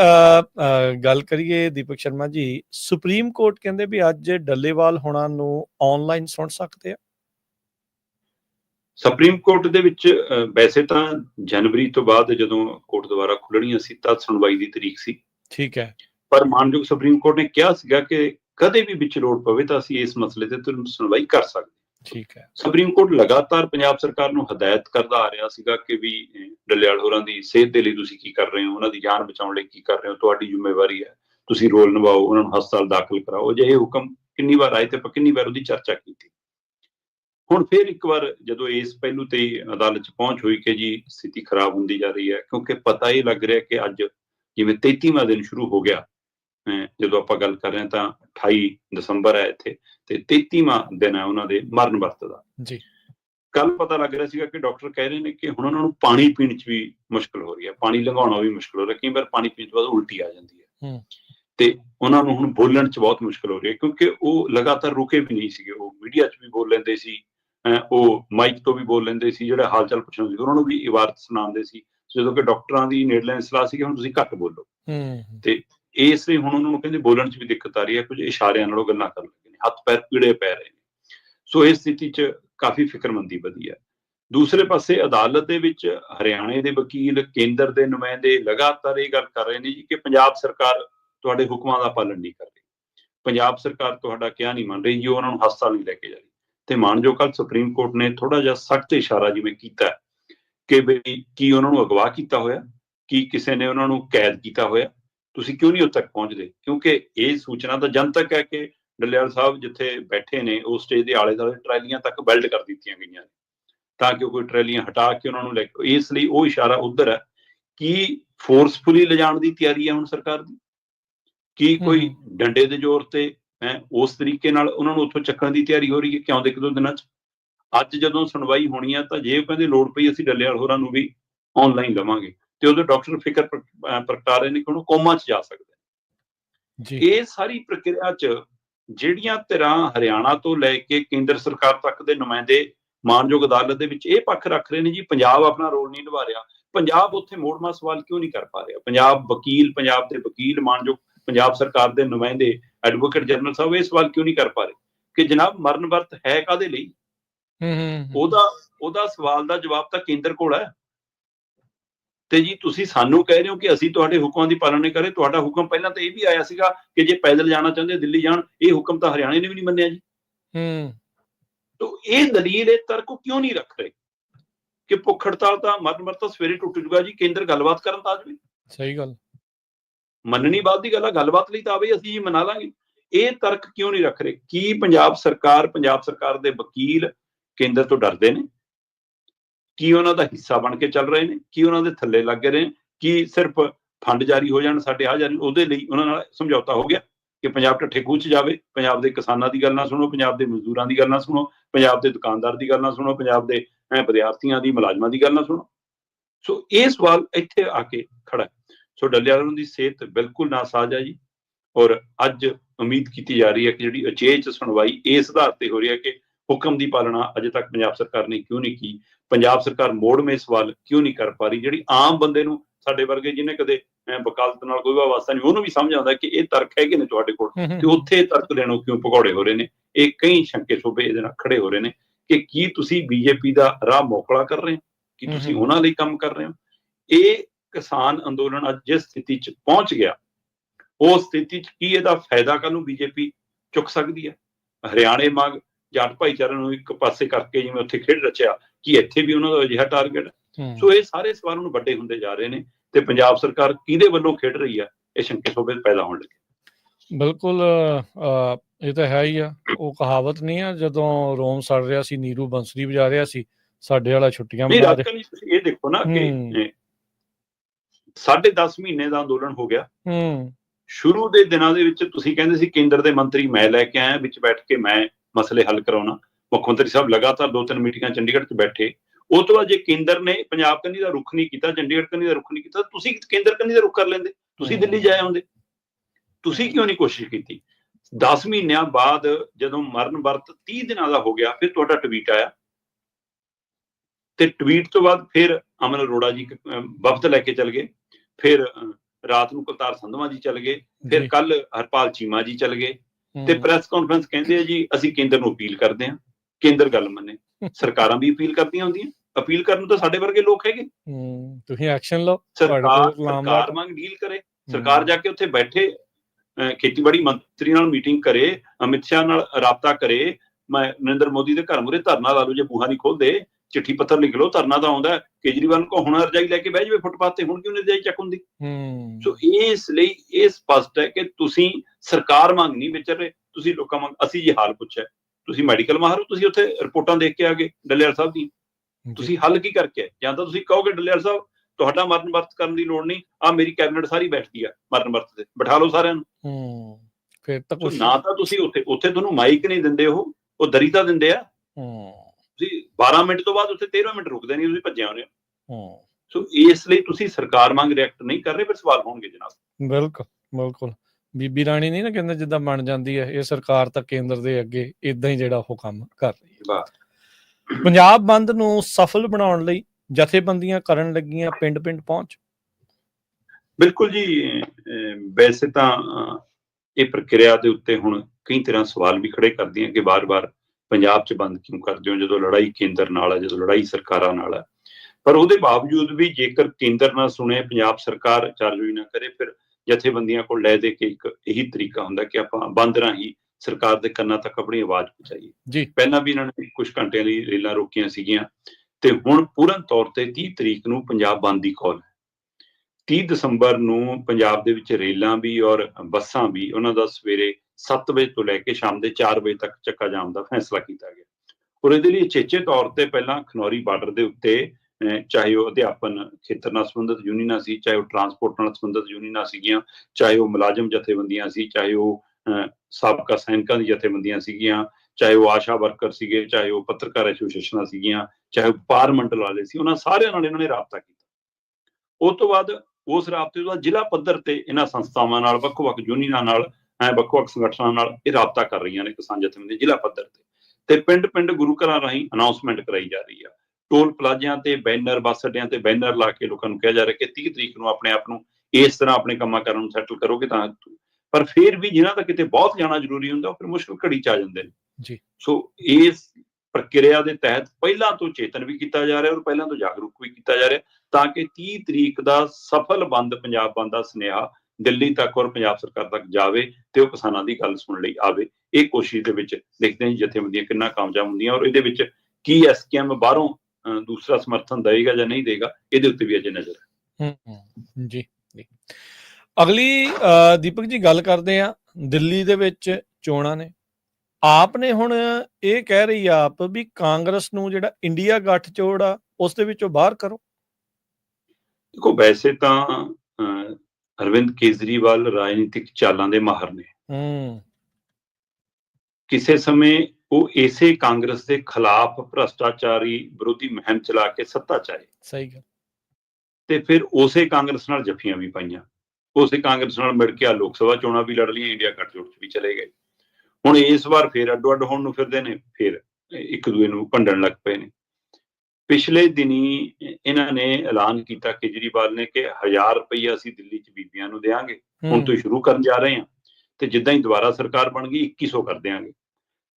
ਗੱਲ ਕਰੀਏ ਦੀਪਕ ਸ਼ਰਮਾ ਜੀ। ਸੁਪਰੀਮ ਕੋਰਟ ਕਹਿੰਦੇ ਵੀ ਅੱਜ ਡੱਲੇਵਾਲ ਹੋਣਾ ਨੂੰ ਆਨਲਾਈਨ ਸੁਣ ਸਕਦੇ ਆ? ਸੁਪਰੀਮ ਕੋਰਟ ਦੇ ਵਿੱਚ ਵੈਸੇ ਤਾਂ ਜਨਵਰੀ ਤੋਂ ਬਾਅਦ ਜਦੋਂ ਕੋਰਟ ਦੁਬਾਰਾ ਖੁੱਲਣੀਆਂ ਸੀ ਤਦ ਸੁਣਵਾਈ ਦੀ ਤਰੀਕ ਸੀ। ਠੀਕ ਹੈ। ਪਰ ਮਾਨਯੋਗ ਸੁਪਰੀਮ ਕੋਰਟ ਨੇ ਕਿਹਾ ਸੀਗਾ ਕਿ ਕਦੇ ਵੀ ਵਿੱਚ ਲੋੜ ਪਵੇ ਤਾਂ ਅਸੀਂ ਇਸ ਮਸਲੇ ਤੇ ਤੁਰੰਤ ਸੁਣਵਾਈ ਕਰ ਸਕਦੇ ਹਾਂ। ਠੀਕ ਹੈ। ਸੁਪਰੀਮ ਕੋਰਟ ਲਗਾਤਾਰ ਪੰਜਾਬ ਸਰਕਾਰ ਨੂੰ ਹਦਾਇਤ ਕਰਦਾ ਆ ਰਿਹਾ ਸੀਗਾ ਕਿ ਵੀ ਅਹ, ਡੱਲੇਵਾਲ ਹੋਰਾਂ ਦੀ ਸਿਹਤ ਦੇ ਲਈ ਤੁਸੀਂ ਕੀ ਕਰ ਰਹੇ ਹੋ ਉਹਨਾਂ ਦੀ ਜਾਨ ਬਚਾਉਣ ਲਈ ਕੀ ਕਰ ਰਹੇ ਹੋ ਤੁਹਾਡੀ ਜ਼ਿੰਮੇਵਾਰੀ ਹੈ ਤੁਸੀਂ ਰੋਲ ਨਿਭਾਓ ਉਹਨਾਂ ਨੂੰ ਹਸਪਤਾਲ ਦਾਖਲ ਕਰਾਓ ਅਜਿਹੇ ਹੁਕਮ ਕਿੰਨੀ ਵਾਰ ਆਏ ਤੇ ਆਪਾਂ ਕਿੰਨੀ ਵਾਰ ਉਹਦੀ ਚਰਚਾ ਕੀਤੀ। ਹੁਣ ਫਿਰ ਇੱਕ ਵਾਰ ਜਦੋਂ ਇਸ ਪਹਿਲੂ ਤੇ ਅਦਾਲਤ 'ਚ ਪਹੁੰਚ ਹੋਈ ਕਿ ਜੀ ਸਥਿਤੀ ਖਰਾਬ ਹੁੰਦੀ ਜਾ ਰਹੀ ਹੈ ਕਿਉਂਕਿ ਪਤਾ ਇਹ ਲੱਗ ਰਿਹਾ ਕਿ ਅੱਜ ਜਿਵੇਂ 33ਵਾਂ ਦਿਨ ਸ਼ੁਰੂ ਹੋ ਗਿਆ ਜਦੋਂ ਆਪਾਂ ਗੱਲ ਕਰ ਰਹੇ ਹਾਂ ਤਾਂ 28 ਦਸੰਬਰ ਹੈ ਇੱਥੇ ਤੇ 33ਵਾਂ ਦਿਨ ਹੈ ਉਹਨਾਂ ਦੇ ਮਰਨ ਵਰਤ ਦਾ। ਜੀ। ਕੱਲ ਪਤਾ ਲੱਗ ਰਿਹਾ ਸੀਗਾ ਕਿ ਡਾਕਟਰ ਕਹਿ ਰਹੇ ਨੇ ਕਿ ਹੁਣ ਉਹਨਾਂ ਨੂੰ ਪਾਣੀ ਪੀਣ 'ਚ ਵੀ ਮੁਸ਼ਕਲ ਹੋ ਰਹੀ ਹੈ ਪਾਣੀ ਲੰਘਾਉਣਾ ਵੀ ਮੁਸ਼ਕਲ ਹੋ ਰਿਹਾ ਕਈ ਵਾਰ ਪਾਣੀ ਪੀਣ ਤੋਂ ਬਾਅਦ ਉਲਟੀ ਆ ਜਾਂਦੀ ਹੈ। ਹੂੰ। ਤੇ ਉਹਨਾਂ ਨੂੰ ਹੁਣ ਬੋਲਣ 'ਚ ਬਹੁਤ ਮੁਸ਼ਕਲ ਹੋ ਰਹੀ ਹੈ ਕਿਉਂਕਿ ਉਹ ਲਗਾਤਾਰ ਰੁਕੇ ਵੀ ਨਹੀਂ ਸੀਗੇ ਉਹ ਮੀਡੀਆ 'ਚ ਵੀ ਬੋਲ ਲੈਂਦੇ ਸੀ ਉਹ ਮਾਈਕ ਤੋਂ ਵੀ ਬੋਲ ਲੈਂਦੇ ਸੀ ਜਿਹੜਾ ਹਾਲ ਚਾਲ ਪੁੱਛਣਾ ਸੀ ਉਹਨਾਂ ਨੂੰ ਵੀ ਇਬਾਰਤ ਸੁਣਾਉਂਦੇ ਸੀ ਜਦੋਂ ਕਿ ਡਾਕਟਰਾਂ ਦੀ ਨੇੜਲੇ ਸਲਾਹ ਸੀ ਕਿ ਹੁਣ ਤੁਸੀਂ ਘੱਟ ਬੋਲੋ। ਹੂੰ ਇਸ ਲਈ ਹੁਣ ਉਹਨਾਂ ਨੂੰ ਕਹਿੰਦੇ ਬੋਲਣ 'ਚ ਵੀ ਦਿੱਕਤ ਆ ਰਹੀ ਹੈ ਕੁਝ ਇਸ਼ਾਰਿਆਂ ਨਾਲ ਉਹ ਗੱਲਾਂ ਕਰਨ ਲੱਗੇ ਨੇ ਹੱਥ ਪੈਰ ਪੀੜੇ ਪੈ ਰਹੇ ਨੇ। ਸੋ ਇਸ ਸਥਿਤੀ 'ਚ ਕਾਫੀ ਫਿਕਰਮੰਦੀ ਵਧੀ ਹੈ। ਦੂਸਰੇ ਪਾਸੇ ਅਦਾਲਤ ਦੇ ਵਿੱਚ ਹਰਿਆਣੇ ਦੇ ਵਕੀਲ ਕੇਂਦਰ ਦੇ ਨੁਮਾਇੰਦੇ ਲਗਾਤਾਰ ਇਹ ਗੱਲ ਕਰ ਰਹੇ ਨੇ ਜੀ ਕਿ ਪੰਜਾਬ ਸਰਕਾਰ ਤੁਹਾਡੇ ਹੁਕਮਾਂ ਦਾ ਪਾਲਣ ਨਹੀਂ ਕਰ ਰਹੀ। ਪੰਜਾਬ ਸਰਕਾਰ ਤੁਹਾਡਾ ਕਿਹਾ ਨਹੀਂ ਮੰਨ ਰਹੀ ਜੀ ਉਹ ਉਹਨਾਂ ਨੂੰ ਹਸਪਤਾਲ ਨਹੀਂ ਲੈ ਕੇ ਜਾ ਰਹੀ। ਤੇ ਮਾਨਜੋ ਕੱਲ ਸੁਪਰੀਮ ਕੋਰਟ ਨੇ ਥੋੜਾ ਜਿਹਾ ਸਖਤ ਇਸ਼ਾਰਾ ਜਿਵੇਂ ਕੀਤਾ ਕਿ ਵੀ ਕੀ ਉਹਨਾਂ ਨੂੰ ਅਗਵਾ ਕੀਤਾ ਹੋਇਆ ਕੀ ਕਿਸੇ ਨੇ ਉਹਨਾਂ ਨੂੰ ਕੈਦ ਕੀਤਾ ਹੋਇਆ ਤੁਸੀਂ ਕਿਉਂ ਨਹੀਂ ਉੱਥੇ ਤੱਕ ਪਹੁੰਚਦੇ? ਕਿਉਂਕਿ ਇਹ ਸੂਚਨਾ ਤਾਂ ਜਨਤਕ ਹੈ ਕਿ ਡੱਲੇਵਾਲ ਸਾਹਿਬ ਜਿੱਥੇ ਬੈਠੇ ਨੇ ਉਸ ਸਟੇਜ ਦੇ ਆਲੇ ਦੁਆਲੇ ਟਰਾਲੀਆਂ ਤੱਕ ਬਿਲਡ ਕਰ ਦਿੱਤੀਆਂ ਗਈਆਂ ਨੇ। ਤਾਂ ਕਿ ਕੋਈ ਟਰਾਲੀਆਂ ਹਟਾ ਕੇ ਉਹਨਾਂ ਨੂੰ ਲੈ ਕੇ ਇਸ ਲਈ ਉਹ ਇਸ਼ਾਰਾ ਉਧਰ ਹੈ ਕਿ ਫੋਰਸਫੁਲੀ ਲਿਜਾਣ ਦੀ ਤਿਆਰੀ ਹੈ ਹੁਣ ਸਰਕਾਰ ਦੀ? ਕੀ ਕੋਈ। ਡੰਡੇ ਦੇ ਜ਼ੋਰ ਤੇ ਹੈ ਉਸ ਤਰੀਕੇ ਨਾਲ ਉਹਨਾਂ ਨੂੰ ਉੱਥੋਂ ਚੱਕਣ ਦੀ ਤਿਆਰੀ ਹੋ ਰਹੀ ਹੈ ਕਿਉਂ ਦੇ ਇੱਕ ਦੋ ਦਿਨਾਂ 'ਚ? ਅੱਜ ਜਦੋਂ ਸੁਣਵਾਈ ਹੋਣੀ ਆ ਤਾਂ ਜੇ ਉਹ ਕਹਿੰਦੇ ਲੋੜ ਪਈ ਅਸੀਂ ਡੱਲੇਵਾਲ ਹੋਰਾਂ ਨੂੰ ਵੀ ਆਨਲਾਈਨ ਲਵਾਂਗੇ ਤੇ ਉਹਦੇ ਡਾਕਟਰ ਫਿਕਰ ਪ੍ਰਗਟਾ ਰਹੇ ਨੇ ਕਿ ਉਹਨੂੰ ਕੋਮਾ 'ਚ ਜਾ ਸਕਦਾ। ਜੀ। ਇਹ ਸਾਰੀ ਪ੍ਰਕਿਰਿਆ 'ਚ ਜਿਹੜੀਆਂ ਧਿਰਾਂ ਹਰਿਆਣਾ ਤੋਂ ਲੈ ਕੇ ਕੇਂਦਰ ਸਰਕਾਰ ਤੱਕ ਦੇ ਨੁਮਾਇੰਦੇ ਮਾਨਯੋਗ ਅਦਾਲਤ ਦੇ ਵਿੱਚ ਇਹ ਪੱਖ ਰੱਖ ਰਹੇ ਨੇ ਜੀ ਪੰਜਾਬ ਆਪਣਾ ਰੋਲ ਨਹੀਂ ਨਿਭਾ ਰਿਹਾ। ਪੰਜਾਬ ਉੱਥੇ ਮੋੜਮਾ ਸਵਾਲ ਕਿਉਂ ਨਹੀਂ ਕਰ ਪਾ ਰਿਹਾ? ਪੰਜਾਬ ਵਕੀਲ ਪੰਜਾਬ ਦੇ ਵਕੀਲ ਮਾਨਯੋਗ ਪੰਜਾਬ ਸਰਕਾਰ ਦੇ ਨੁਮਾਇੰਦੇ ਐਡਵੋਕੇਟ ਜਨਰਲ ਸਾਹਿਬ ਇਹ ਸਵਾਲ ਕਿਉਂ ਨਹੀਂ ਕਰ ਪਾ ਰਹੇ? ਕਿ ਜਨਾਬ ਮਰਨ ਵਰਤ ਹੈ ਕਾਦੇ ਲਈ? ਉਹਦਾ ਉਹਦਾ ਸਵਾਲ ਦਾ ਜਵਾਬ ਤਾਂ ਕੇਂਦਰ ਕੋਲ ਹੈ। ਤੇ ਜੀ ਤੁਸੀਂ ਸਾਨੂੰ ਕਹਿ ਰਹੇ ਹੋ ਕਿ ਅਸੀਂ ਤੁਹਾਡੇ ਹੁਕਮਾਂ ਦੀ ਪਾਲਣਾ ਨਹੀਂ ਕਰੇ ਤੁਹਾਡਾ ਹੁਕਮ ਪਹਿਲਾਂ ਤਾਂ ਇਹ ਵੀ ਆਇਆ ਸੀਗਾ ਕਿ ਜੇ ਪੈਦਲ ਜਾਣਾ ਚਾਹੁੰਦੇ ਦਿੱਲੀ ਜਾਣ ਇਹ ਹੁਕਮ ਤਾਂ ਹਰਿਆਣੇ ਨੇ ਵੀ ਨਹੀਂ ਮੰਨਿਆ ਜੀ। ਹੂੰ। ਤੋ ਇਹ ਦਲੀਲ ਇਹ ਤਰਕ ਕਿਉਂ ਨਹੀਂ ਰੱਖ ਰਹੇ? ਕਿ ਭੁੱਖ ਹੜਤਾਲ ਤਾਂ ਮਰਨ ਵਰਤ ਤਾਂ ਸਵੇਰੇ ਟੁੱਟ ਜੂਗਾ ਜੀ ਕੇਂਦਰ ਗੱਲਬਾਤ ਕਰਨ ਤਾਂ ਆ ਜਾਵੇ। ਸਹੀ ਗੱਲ। ਮੰਨਣੀ ਬਾਤ ਦੀ ਗੱਲ ਆ ਗੱਲਬਾਤ ਲਈ ਤਾਂ ਆਵੇ ਅਸੀਂ ਜੀ ਮਨਾ ਲਾਂਗੇ। ਇਹ ਤਰਕ ਕਿਉਂ ਨਹੀਂ ਰੱਖ ਰਹੇ? ਕੀ ਪੰਜਾਬ ਸਰਕਾਰ ਪੰਜਾਬ ਸਰਕਾਰ ਦੇ ਵਕੀਲ ਕੇਂਦਰ ਤੋਂ ਡਰਦੇ ਨੇ? ਕੀ ਉਹਨਾਂ ਦਾ ਹਿੱਸਾ ਬਣ ਕੇ ਚੱਲ ਰਹੇ ਨੇ? ਕੀ ਉਹਨਾਂ ਦੇ ਥੱਲੇ ਲੱਗ ਰਹੇ ਨੇ? ਕੀ ਸਿਰਫ ਫੰਡ ਜਾਰੀ ਹੋ ਜਾਣ, ਸਾਡੇ ਆ ਜਾਰੀ ਉਹਦੇ ਲਈ ਉਹਨਾਂ ਨਾਲ ਸਮਝੌਤਾ ਹੋ ਗਿਆ ਕਿ ਪੰਜਾਬ ਢੱਠੇ ਖੂਹ 'ਚ ਜਾਵੇ, ਪੰਜਾਬ ਦੇ ਕਿਸਾਨਾਂ ਦੀ ਗੱਲ ਨਾ ਸੁਣੋ, ਪੰਜਾਬ ਦੇ ਮਜ਼ਦੂਰਾਂ ਦੀ ਗੱਲ ਨਾ ਸੁਣੋ, ਪੰਜਾਬ ਦੇ ਦੁਕਾਨਦਾਰ ਦੀ ਗੱਲ ਨਾ ਸੁਣੋ, ਪੰਜਾਬ ਦੇ ਵਿਦਿਆਰਥੀਆਂ ਦੀ, ਮੁਲਾਜ਼ਮਾਂ ਦੀ ਗੱਲ ਨਾ ਸੁਣੋ। ਸੋ ਇਹ ਸਵਾਲ ਇੱਥੇ ਆ ਕੇ ਖੜਾ ਸੋ ਡੱਲੇਵਾਲ ਦੀ ਸਿਹਤ ਬਿਲਕੁਲ ਨਾਸਾਜ਼ ਹੈ ਜੀ। ਔਰ ਅੱਜ ਉਮੀਦ ਕੀਤੀ ਜਾ ਰਹੀ ਹੈ ਕਿ ਜਿਹੜੀ ਅਚੇਚ ਸੁਣਵਾਈ ਇਸ ਆਧਾਰ ਤੇ ਹੋ ਰਹੀ ਹੈ ਕਿ ਹੁਕਮ ਦੀ ਪਾਲਣਾ ਅਜੇ ਤੱਕ ਪੰਜਾਬ ਸਰਕਾਰ ਨੇ ਕਿਉਂ ਨਹੀਂ ਕੀ? ਪੰਜਾਬ ਸਰਕਾਰ ਮੋੜਵੇਂ ਸਵਾਲ ਕਿਉਂ ਨਹੀਂ ਕਰ ਪਾ ਰਹੀ? ਜਿਹੜੀ ਆਮ ਬੰਦੇ ਨੂੰ ਸਾਡੇ ਵਰਗੇ ਜਿਹਨੇ ਕਦੇ ਵਕਾਲਤ ਨਾਲ ਕੋਈ ਵਾਸਤਾ ਨਹੀਂ ਉਹਨੂੰ ਵੀ ਸਮਝ ਆਉਂਦਾ ਕਿ ਇਹ ਤਰਕ ਹੈਗੇ ਨੇ ਤੁਹਾਡੇ ਕੋਲ ਹੂੰ, ਤੇ ਹੂੰ ਉੱਥੇ ਤਰਕ ਦੇਣੋਂ ਕਿਉਂ ਭਗੌੜੇ ਹੋ ਰਹੇ ਨੇ? ਇਹ ਕਈ ਸ਼ੰਕੇ ਸ਼ੋਭੇ ਇਹਦੇ ਨਾਲ ਖੜੇ ਹੋ ਰਹੇ ਨੇ ਕਿ ਕੀ ਤੁਸੀਂ ਬੀਜੇਪੀ ਦਾ ਰਾਹ ਮੋਕਲਾ ਕਰ ਰਹੇ ਹੋ? ਕਿ ਤੁਸੀਂ। ਉਹਨਾਂ ਲਈ ਕੰਮ ਕਰ ਰਹੇ ਹੋ? ਇਹ ਕਿਸਾਨ ਅੰਦੋਲਨ ਅੱਜ ਜਿਸ ਸਥਿਤੀ 'ਚ ਪਹੁੰਚ ਗਿਆ ਉਸ ਸਥਿਤੀ 'ਚ ਕੀ ਇਹਦਾ ਫਾਇਦਾ ਕੱਲ ਨੂੰ ਬੀਜੇਪੀ ਚੁੱਕ ਸਕਦੀ ਹੈ? ਹਰਿਆਣੇ ਮੰਗ ਜੱਟ ਭਾਈਚਾਰੇ ਨੂੰ ਇੱਕ ਪਾਸੇ ਕਰਕੇ ਜਿਵੇਂ ਉੱਥੇ ਖੇਡ ਰਚਿਆ ਕਿ ਇੱਥੇ ਵੀ ਉਹਨਾਂ ਦਾ ਅਜਿਹਾ ਟਾਰਗੇਟ ਸੋ ਇਹ ਸਾਰੇ ਸਵਾਲ ਨੂੰ ਵੱਡੇ ਹੁੰਦੇ ਜਾ ਰਹੇ ਨੇ ਤੇ ਪੰਜਾਬ ਸਰਕਾਰ ਕਿਹਦੇ ਵੱਲੋਂ ਖੇਡ ਰਹੀ ਆ ਇਹ ਸ਼ੰਕੇ ਸੋਬੇ ਪੈਦਾ ਹੋਣ ਲੱਗੇ। ਬਿਲਕੁਲ ਇਹ ਤਾਂ ਹੈ ਹੀ ਆ। ਉਹ ਕਹਾਵਤ ਨਹੀਂ ਆ ਜਦੋਂ ਰੋਮ ਸੜ ਰਿਹਾ ਸੀ ਨੀਰੂ ਬੰਸਰੀ ਵਜਾ ਰਿਹਾ ਸੀ ਸਾਡੇ ਵਾਲਾ ਛੁੱਟੀਆਂ ਮਨਾ ਜੀ ਤੁਸੀਂ ਇਹ ਦੇਖੋ ਨਾ ਕਿ ਹੂੰ। ਇਹ ਸਾਢੇ 10 ਮਹੀਨੇ ਦਾ ਅੰਦੋਲਨ ਹੋ ਗਿਆ। ਹੂੰ। ਸ਼ੁਰੂ ਦੇ ਦਿਨਾਂ ਦੇ ਵਿੱਚ ਤੁਸੀਂ ਕਹਿੰਦੇ ਸੀ ਕੇਂਦਰ ਦੇ ਮੰਤਰੀ ਮੈਂ ਲੈ ਕੇ ਆਇਆ ਵਿੱਚ ਬੈਠ ਕੇ ਮੈਂ ਮਸਲੇ ਹੱਲ ਕਰਾਉਣਾ। ਮੁੱਖ ਮੰਤਰੀ ਸਾਹਿਬ ਲਗਾਤਾਰ ਦੋ ਤਿੰਨ ਮੀਟਿੰਗਾਂ ਚੰਡੀਗੜ੍ਹ 'ਚ ਬੈਠੇ। ਉਹ ਤੋਂ ਬਾਅਦ ਜੇ ਕੇਂਦਰ ਨੇ ਪੰਜਾਬ ਕੰਨੀ ਦਾ ਰੁਖ ਨਹੀਂ ਕੀਤਾ ਚੰਡੀਗੜ੍ਹ ਕੰਨੀ ਦਾ ਰੁਖ ਨਹੀਂ ਕੀਤਾ ਤੁਸੀਂ ਕੇਂਦਰ ਕੰਨੀ ਦਾ ਰੁਖ ਕਰ ਲੈਂਦੇ। ਤੁਸੀਂ। ਦਿੱਲੀ ਜਾਏ ਆਉਂਦੇ। ਤੁਸੀਂ ਕਿਉਂ ਨਹੀਂ ਕੋਸ਼ਿਸ਼ ਕੀਤੀ? 10 ਮਹੀਨਿਆਂ ਬਾਅਦ ਜਦੋਂ ਮਰਨ ਵਰਤ 30 ਦਿਨਾਂ ਦਾ ਹੋ ਗਿਆ ਫਿਰ ਤੁਹਾਡਾ ਟਵੀਟ ਆਇਆ। ਤੇ ਟਵੀਟ ਤੋਂ ਬਾਅਦ ਫਿਰ ਅਮਨ ਅਰੋੜਾ ਜੀ ਵਫਦ ਲੈ ਕੇ ਚੱਲ ਗਏ। ਫਿਰ ਰਾਤ ਨੂੰ ਕੁਲਤਾਰ ਸੰਧਵਾ ਜੀ ਚੱਲ ਗਏ। ਫਿਰ ਕੱਲ ਹਰਪਾਲ ਚੀਮਾ ਜੀ ਚੱਲ ਗਏ। ਤੇ ਪ੍ਰੈਸ ਕਾਨਫਰੰਸ ਕਹਿੰਦੇ ਆ ਜੀ ਅਸੀਂ ਕੇਂਦਰ ਨੂੰ ਅਪੀਲ ਕਰਦੇ ਹਾਂ ਕੇਂਦਰ ਗੱਲ ਮੰਨੇ। *laughs* ਸਰਕਾਰਾਂ ਵੀ ਅਪੀਲ ਕਰਦੀਆਂ ਹੁੰਦੀਆਂ ਅਪੀਲ ਕਰਨ ਨੂੰ ਤਾਂ ਸਾਡੇ ਵਰਗੇ ਲੋਕ ਹੈਗੇ। ਹੂੰ, ਤੁਸੀਂ ਐਕਸ਼ਨ ਲਓ ਸਰਕਾਰ ਸਰਕਾਰ ਮੰਗ ਡੀਲ ਕਰੇ ਸਰਕਾਰ ਜਾ ਕੇ ਉੱਥੇ ਬੈਠੇ ਖੇਤੀਬਾੜੀ ਮੰਤਰੀ ਨਾਲ ਮੀਟਿੰਗ ਕਰੇ ਅਮਿਤ ਸ਼ਾਹ ਨਾਲ ਰਾਬਤਾ ਕਰੇ ਮੈਂ ਨਰਿੰਦਰ ਮੋਦੀ ਦੇ ਘਰ ਮੁਰੇ ਧਰਨਾ ਲਾ ਲਓ ਜੇ ਬੂਹਾ ਨਹੀਂ ਖੋਲਦੇ ਚਿੱਠੀ ਪੱਤਰ ਲਿਖ ਲਓ ਧਰਨਾ ਤਾਂ ਆਉਂਦਾ। ਕੇਜਰੀਵਾਲ ਕੋ ਹੁਣ ਰਜਾਈ ਲੈ ਕੇ ਬਹਿ ਜਾਵੇ ਫੁੱਟਪਾਥ ਤੇ ਹੁਣ ਕਿਉਂ ਨਹੀਂ ਰਜਾਈ ਚੱਕ ਹੁੰਦੀ ਹੂੰ। ਸੋ ਇਸ ਲਈ ਇਹ ਸਪਸ਼ਟ ਹੈ ਕਿ ਤੁਸੀਂ ਸਰਕਾਰ ਮੰਗ ਨਹੀਂ ਵਿਚਰ ਰਹੇ ਤੁਸੀਂ ਲੋਕਾਂ ਮੰਗ ਅਸੀਂ ਜੀ ਹਾਲ ਪੁੱਛਿਆ। ਤੁਸੀਂ ਮੈਡੀਕਲ ਮਾਹਰ ਹੋ ਤੁਸੀਂ ਉੱਥੇ ਰਿਪੋਰਟਾਂ ਦੇਖ ਕੇ ਆ ਗਏ ਡੱਲੇਵਾਲ ਸਾਹਿਬ ਦੀ। ਤੁਸੀਂ ਹੱਲ ਕੀ ਕਰਕੇ? ਜਾਂ ਤਾਂ ਤੁਸੀਂ ਕਹੋਗੇ ਡੱਲੇਵਾਲ ਸਾਹਿਬ ਤੁਹਾਡਾ ਮਰਨ ਵਰਤ ਕਰਨ ਦੀ ਲੋੜ ਨਹੀਂ ਆ ਮੇਰੀ ਕੈਬਨਿਟ ਸਾਰੀ ਬੈਠਦੀ ਆ ਮਰਨ ਵਰਤ ਤੇ ਬਿਠਾ ਲਓ ਸਾਰਿਆਂ ਨੂੰ। ਹੂੰ ਫਿਰ ਤਾਂ ਕੁਝ ਨਾ ਤਾਂ ਤੁਸੀਂ ਉੱਥੇ ਉੱਥੇ ਤੁਹਾਨੂੰ ਮਾਈਕ ਨਹੀਂ ਦਿੰਦੇ ਉਹ ਉਹ ਦਰੀ ਤਾਂ ਦਿੰਦੇ ਆ। ਹੂੰ। ਤੁਸੀਂ 12 ਮਿੰਟ ਤੋਂ ਬਾਅਦ ਉੱਥੇ 13 ਮਿੰਟ ਰੁਕਦੇ ਨਹੀਂ ਤੁਸੀਂ ਭੱਜੇ ਆਉਂਦੇ ਹੋ। ਹੂੰ ਸੋ ਇਸ ਲਈ ਤੁਸੀਂ ਸਰਕਾਰ ਮੰਗ ਰਿਐਕਟ ਨਹੀਂ ਕਰ ਰਹੇ ਫਿਰ ਸਵਾਲ ਹੋਣਗੇ ਜਨਾਬ। ਬਿਲਕੁਲ ਬਿਲਕੁਲ। ਬੀਬੀ ਰਾਣੀ ਨਹੀਂ ਨਾ ਕਹਿੰਦੇ ਜਿੱਦਾਂ ਬਣ ਜਾਂਦੀ ਹੈ ਇਹ ਸਰਕਾਰ ਤਾਂ ਕੇਂਦਰ ਦੇ ਅੱਗੇ ਇਦਾਂ ਹੀ ਜਿਹੜਾ ਉਹ ਕੰਮ ਕਰ ਰਹੀ ਹੈ। ਵਾਹ। ਪੰਜਾਬ ਬੰਦ ਨੂੰ ਸਫਲ ਬਣਾਉਣ ਲਈ ਜਥੇਬੰਦੀਆਂ ਕਰਨ ਲੱਗੀਆਂ ਪਿੰਡ-ਪਿੰਡ ਪਹੁੰਚ। ਬਿਲਕੁਲ ਜੀ ਵੈਸੇ ਤਾਂ ਇਹ ਪ੍ਰਕਿਰਿਆ ਦੇ ਉੱਤੇ ਹੁਣ ਕਈ ਤਰ੍ਹਾਂ ਸਵਾਲ ਵੀ ਖੜੇ ਕਰਦੀਆਂ ਕਿ ਬਾਰ-ਬਾਰ ਪੰਜਾਬ 'ਚ ਬੰਦ ਕਿਉਂ ਕਰਦੇ ਹੋ? ਜਦੋਂ ਲੜਾਈ ਕੇਂਦਰ ਨਾਲ ਹੈ ਜਦੋਂ ਲੜਾਈ ਸਰਕਾਰਾਂ ਨਾਲ ਹੈ। ਪਰ ਉਹਦੇ ਬਾਵਜੂਦ ਵੀ ਜੇਕਰ ਕੇਂਦਰ ਨਾ ਸੁਣੇ ਪੰਜਾਬ ਸਰਕਾਰ ਚਾਰਜੋਈ ਨਾ ਕਰੇ ਫਿਰ ਜਥੇਬੰਦੀਆਂ ਕੋਲ ਲੈ ਦੇ ਕੇ ਇੱਕ ਇਹੀ ਤਰੀਕਾ ਹੁੰਦਾ ਕਿ ਆਪਾਂ ਬੰਦ ਰਾਹੀਂ ਸਰਕਾਰ ਦੇ ਕੰਨਾਂ ਤੱਕ ਆਪਣੀ ਆਵਾਜ਼ ਪਹੁੰਚਾਈਏ। ਜੀ। ਪਹਿਲਾਂ ਵੀ ਇਹਨਾਂ ਨੇ ਕੁਝ ਘੰਟਿਆਂ ਲਈ ਰੇਲਾਂ ਰੋਕੀਆਂ ਸੀਗੀਆਂ ਤੇ ਹੁਣ ਪੂਰਨ ਤੌਰ ਤੇ 30 ਤਰੀਕ ਨੂੰ ਪੰਜਾਬ ਬੰਦ ਦੀ ਕਾਲ 30 ਦਸੰਬਰ ਨੂੰ ਪੰਜਾਬ ਦੇ ਵਿੱਚ ਰੇਲਾਂ ਵੀ ਔਰ ਬੱਸਾਂ ਵੀ ਉਹਨਾਂ ਦਾ ਸਵੇਰੇ 7 ਵਜੇ ਤੋਂ ਲੈ ਕੇ ਸ਼ਾਮ ਦੇ 4 ਵਜੇ ਤੱਕ ਚੱਕਾ ਜਾਮ ਦਾ ਫੈਸਲਾ ਕੀਤਾ ਗਿਆ। ਔਰ ਇਹਦੇ ਲਈ ਚੇਚੇ ਤੌਰ ਤੇ ਪਹਿਲਾਂ ਖਨੌਰੀ ਬਾਰਡਰ ਦੇ ਉੱਤੇ ਅਹ, ਚਾਹੇ ਉਹ ਅਧਿਆਪਨ ਖੇਤਰ ਨਾਲ ਸੰਬੰਧਿਤ ਯੂਨੀਅਨਾਂ ਸੀ ਚਾਹੇ ਉਹ ਟਰਾਂਸਪੋਰਟ ਨਾਲ ਸੰਬੰਧਿਤ ਯੂਨੀਅਨਾਂ ਸੀਗੀਆਂ ਚਾਹੇ ਉਹ ਮੁਲਾਜ਼ਮ ਜਥੇਬੰਦੀਆਂ ਸੀ ਚਾਹੇ ਉਹ ਅਹ, ਸਾਬਕਾ ਸੈਨਿਕਾਂ ਦੀ ਜਥੇਬੰਦੀਆਂ ਸੀਗੀਆਂ ਚਾਹੇ ਉਹ ਆਸ਼ਾ ਵਰਕਰ ਸੀਗੇ ਚਾਹੇ ਉਹ ਪੱਤਰਕਾਰ ਐਸੋਸੀਏਸ਼ਨਾਂ ਸੀਗੀਆਂ ਚਾਹੇ ਉਹ ਪਾਰ ਮੰਡਲ ਵਾਲੇ ਸੀ ਉਹਨਾਂ ਸਾਰਿਆਂ ਨਾਲ ਇਹਨਾਂ ਨੇ ਰਾਬਤਾ ਕੀਤਾ। ਉਸ ਤੋਂ ਬਾਅਦ ਉਸ ਰਾਬਤੇ ਤੋਂ ਜ਼ਿਲ੍ਹਾ ਪੱਧਰ ਤੇ ਇਹਨਾਂ ਸੰਸਥਾਵਾਂ ਨਾਲ ਵੱਖ-ਵੱਖ ਯੂਨੀਅਨਾਂ ਨਾਲ ਐ ਵੱਖ-ਵੱਖ ਸੰਗਠਨਾਂ ਨਾਲ ਇਹ ਰਾਬਤਾ ਕਰ ਰਹੀਆਂ ਨੇ ਕਿਸਾਨ ਜਥੇਬੰਦੀਆਂ ਜ਼ਿਲ੍ਹਾ ਪੱਧਰ ਤੇ। ਤੇ ਪਿੰਡ-ਪਿੰਡ ਗੁਰੂ ਘਰਾਂ ਰਾਹੀਂ ਅਨਾਉਂਸਮੈਂਟ ਕਰਾਈ ਜਾ ਰਹੀ ਆ। ਟੋਲ ਪਲਾਜ਼ਿਆਂ ਤੇ ਬੈਨਰ ਬੱਸ ਅੱਡਿਆਂ ਤੇ ਬੈਨਰ ਲਾ ਕੇ ਲੋਕਾਂ ਨੂੰ ਕਿਹਾ ਜਾ ਰਿਹਾ ਕਿ 30 ਤਰੀਕ ਨੂੰ ਆਪਣੇ ਆਪ ਨੂੰ ਇਸ ਤਰ੍ਹਾਂ ਆਪਣੇ ਕੰਮਾਂ ਕਾਰਾਂ ਨੂੰ ਸੈਟਲ ਕਰੋਗੇ ਤਾਂ ਪਰ ਫਿਰ ਵੀ ਜਿਨ੍ਹਾਂ ਦਾ ਕਿਤੇ ਬਹੁਤ ਜਾਣਾ ਜ਼ਰੂਰੀ ਹੁੰਦਾ ਉਹ ਫਿਰ ਮੁਸ਼ਕਲ ਘੜੀ ਚ ਆ ਜਾਂਦੇ ਨੇ। ਜੀ। ਸੋ ਇਸ ਪ੍ਰਕਿਰਿਆ ਦੇ ਤਹਿਤ ਪਹਿਲਾਂ ਤੋਂ ਚੇਤਨ ਵੀ ਕੀਤਾ ਜਾ ਰਿਹਾ ਔਰ ਪਹਿਲਾਂ ਤੋਂ ਜਾਗਰੂਕ ਵੀ ਕੀਤਾ ਜਾ ਰਿਹਾ ਤਾਂ ਕਿ 30 ਤਰੀਕ ਦਾ ਸਫਲ ਬੰਦ ਪੰਜਾਬ ਬੰਦ ਦਾ ਸੁਨੇਹਾ ਦਿੱਲੀ ਤੱਕ ਔਰ ਪੰਜਾਬ ਸਰਕਾਰ ਤੱਕ ਜਾਵੇ ਤੇ ਉਹ ਕਿਸਾਨਾਂ ਦੀ ਗੱਲ ਸੁਣਨ ਲਈ ਆਵੇ। ਇਹ ਕੋਸ਼ਿਸ਼ ਦੇ ਵਿੱਚ ਦੇਖਦੇ ਹਾਂ ਜਥੇਬੰਦੀਆਂ ਕਿੰਨਾ ਕਾਮਯਾਬ ਹੁੰਦੀਆਂ ਔਰ ਇਹਦੇ ਵਿੱਚ ਕੀ ਐਸਕੇਐਮ ਬਾਹਰੋਂ ਦੂਸਰਾ ਸਮਰਥਨ ਦੇਗਾ ਜਾਂ ਨਹੀਂ ਦੇਗਾ ਇਹਦੇ ਉੱਤੇ ਵੀ ਅਜੇ ਨਜ਼ਰ ਹੈ। ਜੀ ਅਗਲੀ ਦੀਪਕ ਜੀ ਗੱਲ ਕਰਦੇ ਆ ਦਿੱਲੀ ਦੇ ਵਿੱਚ ਚੋਣਾਂ ਨੇ। ਆਪ ਨੇ ਹੁਣ ਇਹ ਕਹਿ ਰਹੀ ਆ ਆਪ ਵੀ ਕਾਂਗਰਸ ਨੂੰ ਜਿਹੜਾ ਇੰਡੀਆ ਗੱਠਜੋੜ ਆ ਉਸ ਦੇ ਵਿੱਚੋਂ ਬਾਹਰ ਕਰੋ। ਦੇਖੋ ਵੈਸੇ ਤਾਂ ਅਰਵਿੰਦ ਕੇਜਰੀਵਾਲ ਰਾਜਨੀਤਿਕ ਚਾਲਾਂ ਦੇ ਮਾਹਰ ਨੇ। ਹੂੰ। ਕਿਸੇ ਸਮੇਂ ਉਹ ਇਸੇ ਕਾਂਗਰਸ ਦੇ ਖਿਲਾਫ ਭ੍ਰਸ਼ਟਾਚਾਰੀ ਵਿਰੋਧੀ ਮੁਹਿੰਮ ਚਲਾ ਕੇ ਸੱਤਾ ਚ ਆਏ। ਸਹੀ ਗੱਲ। ਤੇ ਫਿਰ ਉਸੇ ਕਾਂਗਰਸ ਨਾਲ ਜੱਫੀਆਂ ਵੀ ਪਾਈਆਂ। ਉਸੇ ਕਾਂਗਰਸ ਨਾਲ ਮਿਲ ਕੇ ਆ ਲੋਕ ਸਭਾ ਚੋਣਾਂ ਵੀ ਲੜ ਲਈਆਂ ਇੰਡੀਆ ਗੱਠਜੋੜ ਚ ਵੀ ਚਲੇ ਗਏ। ਹੁਣ ਇਸ ਵਾਰ ਫੇਰ ਅੱਡੋ ਅੱਡ ਹੋਣ ਨੂੰ ਫਿਰਦੇ ਨੇ ਫਿਰ ਇੱਕ ਦੂਏ ਨੂੰ ਭੰਡਣ ਲੱਗ ਪਏ ਨੇ। ਪਿਛਲੇ ਦਿਨੀ ਇਹਨਾਂ ਨੇ ਐਲਾਨ ਕੀਤਾ ਕੇਜਰੀਵਾਲ ਨੇ ਕਿ 1000 ਰੁਪਈਆ ਅਸੀਂ ਦਿੱਲੀ ਚ ਬੀਬੀਆਂ ਨੂੰ ਦੇਵਾਂਗੇ ਹੁਣ ਤੋਂ ਸ਼ੁਰੂ ਕਰਨ ਜਾ ਰਹੇ ਹਾਂ ਤੇ ਜਿੱਦਾਂ ਹੀ ਦੁਬਾਰਾ ਸਰਕਾਰ ਬਣ ਗਈ 2100 ਕਰ ਦਿਆਂਗੇ।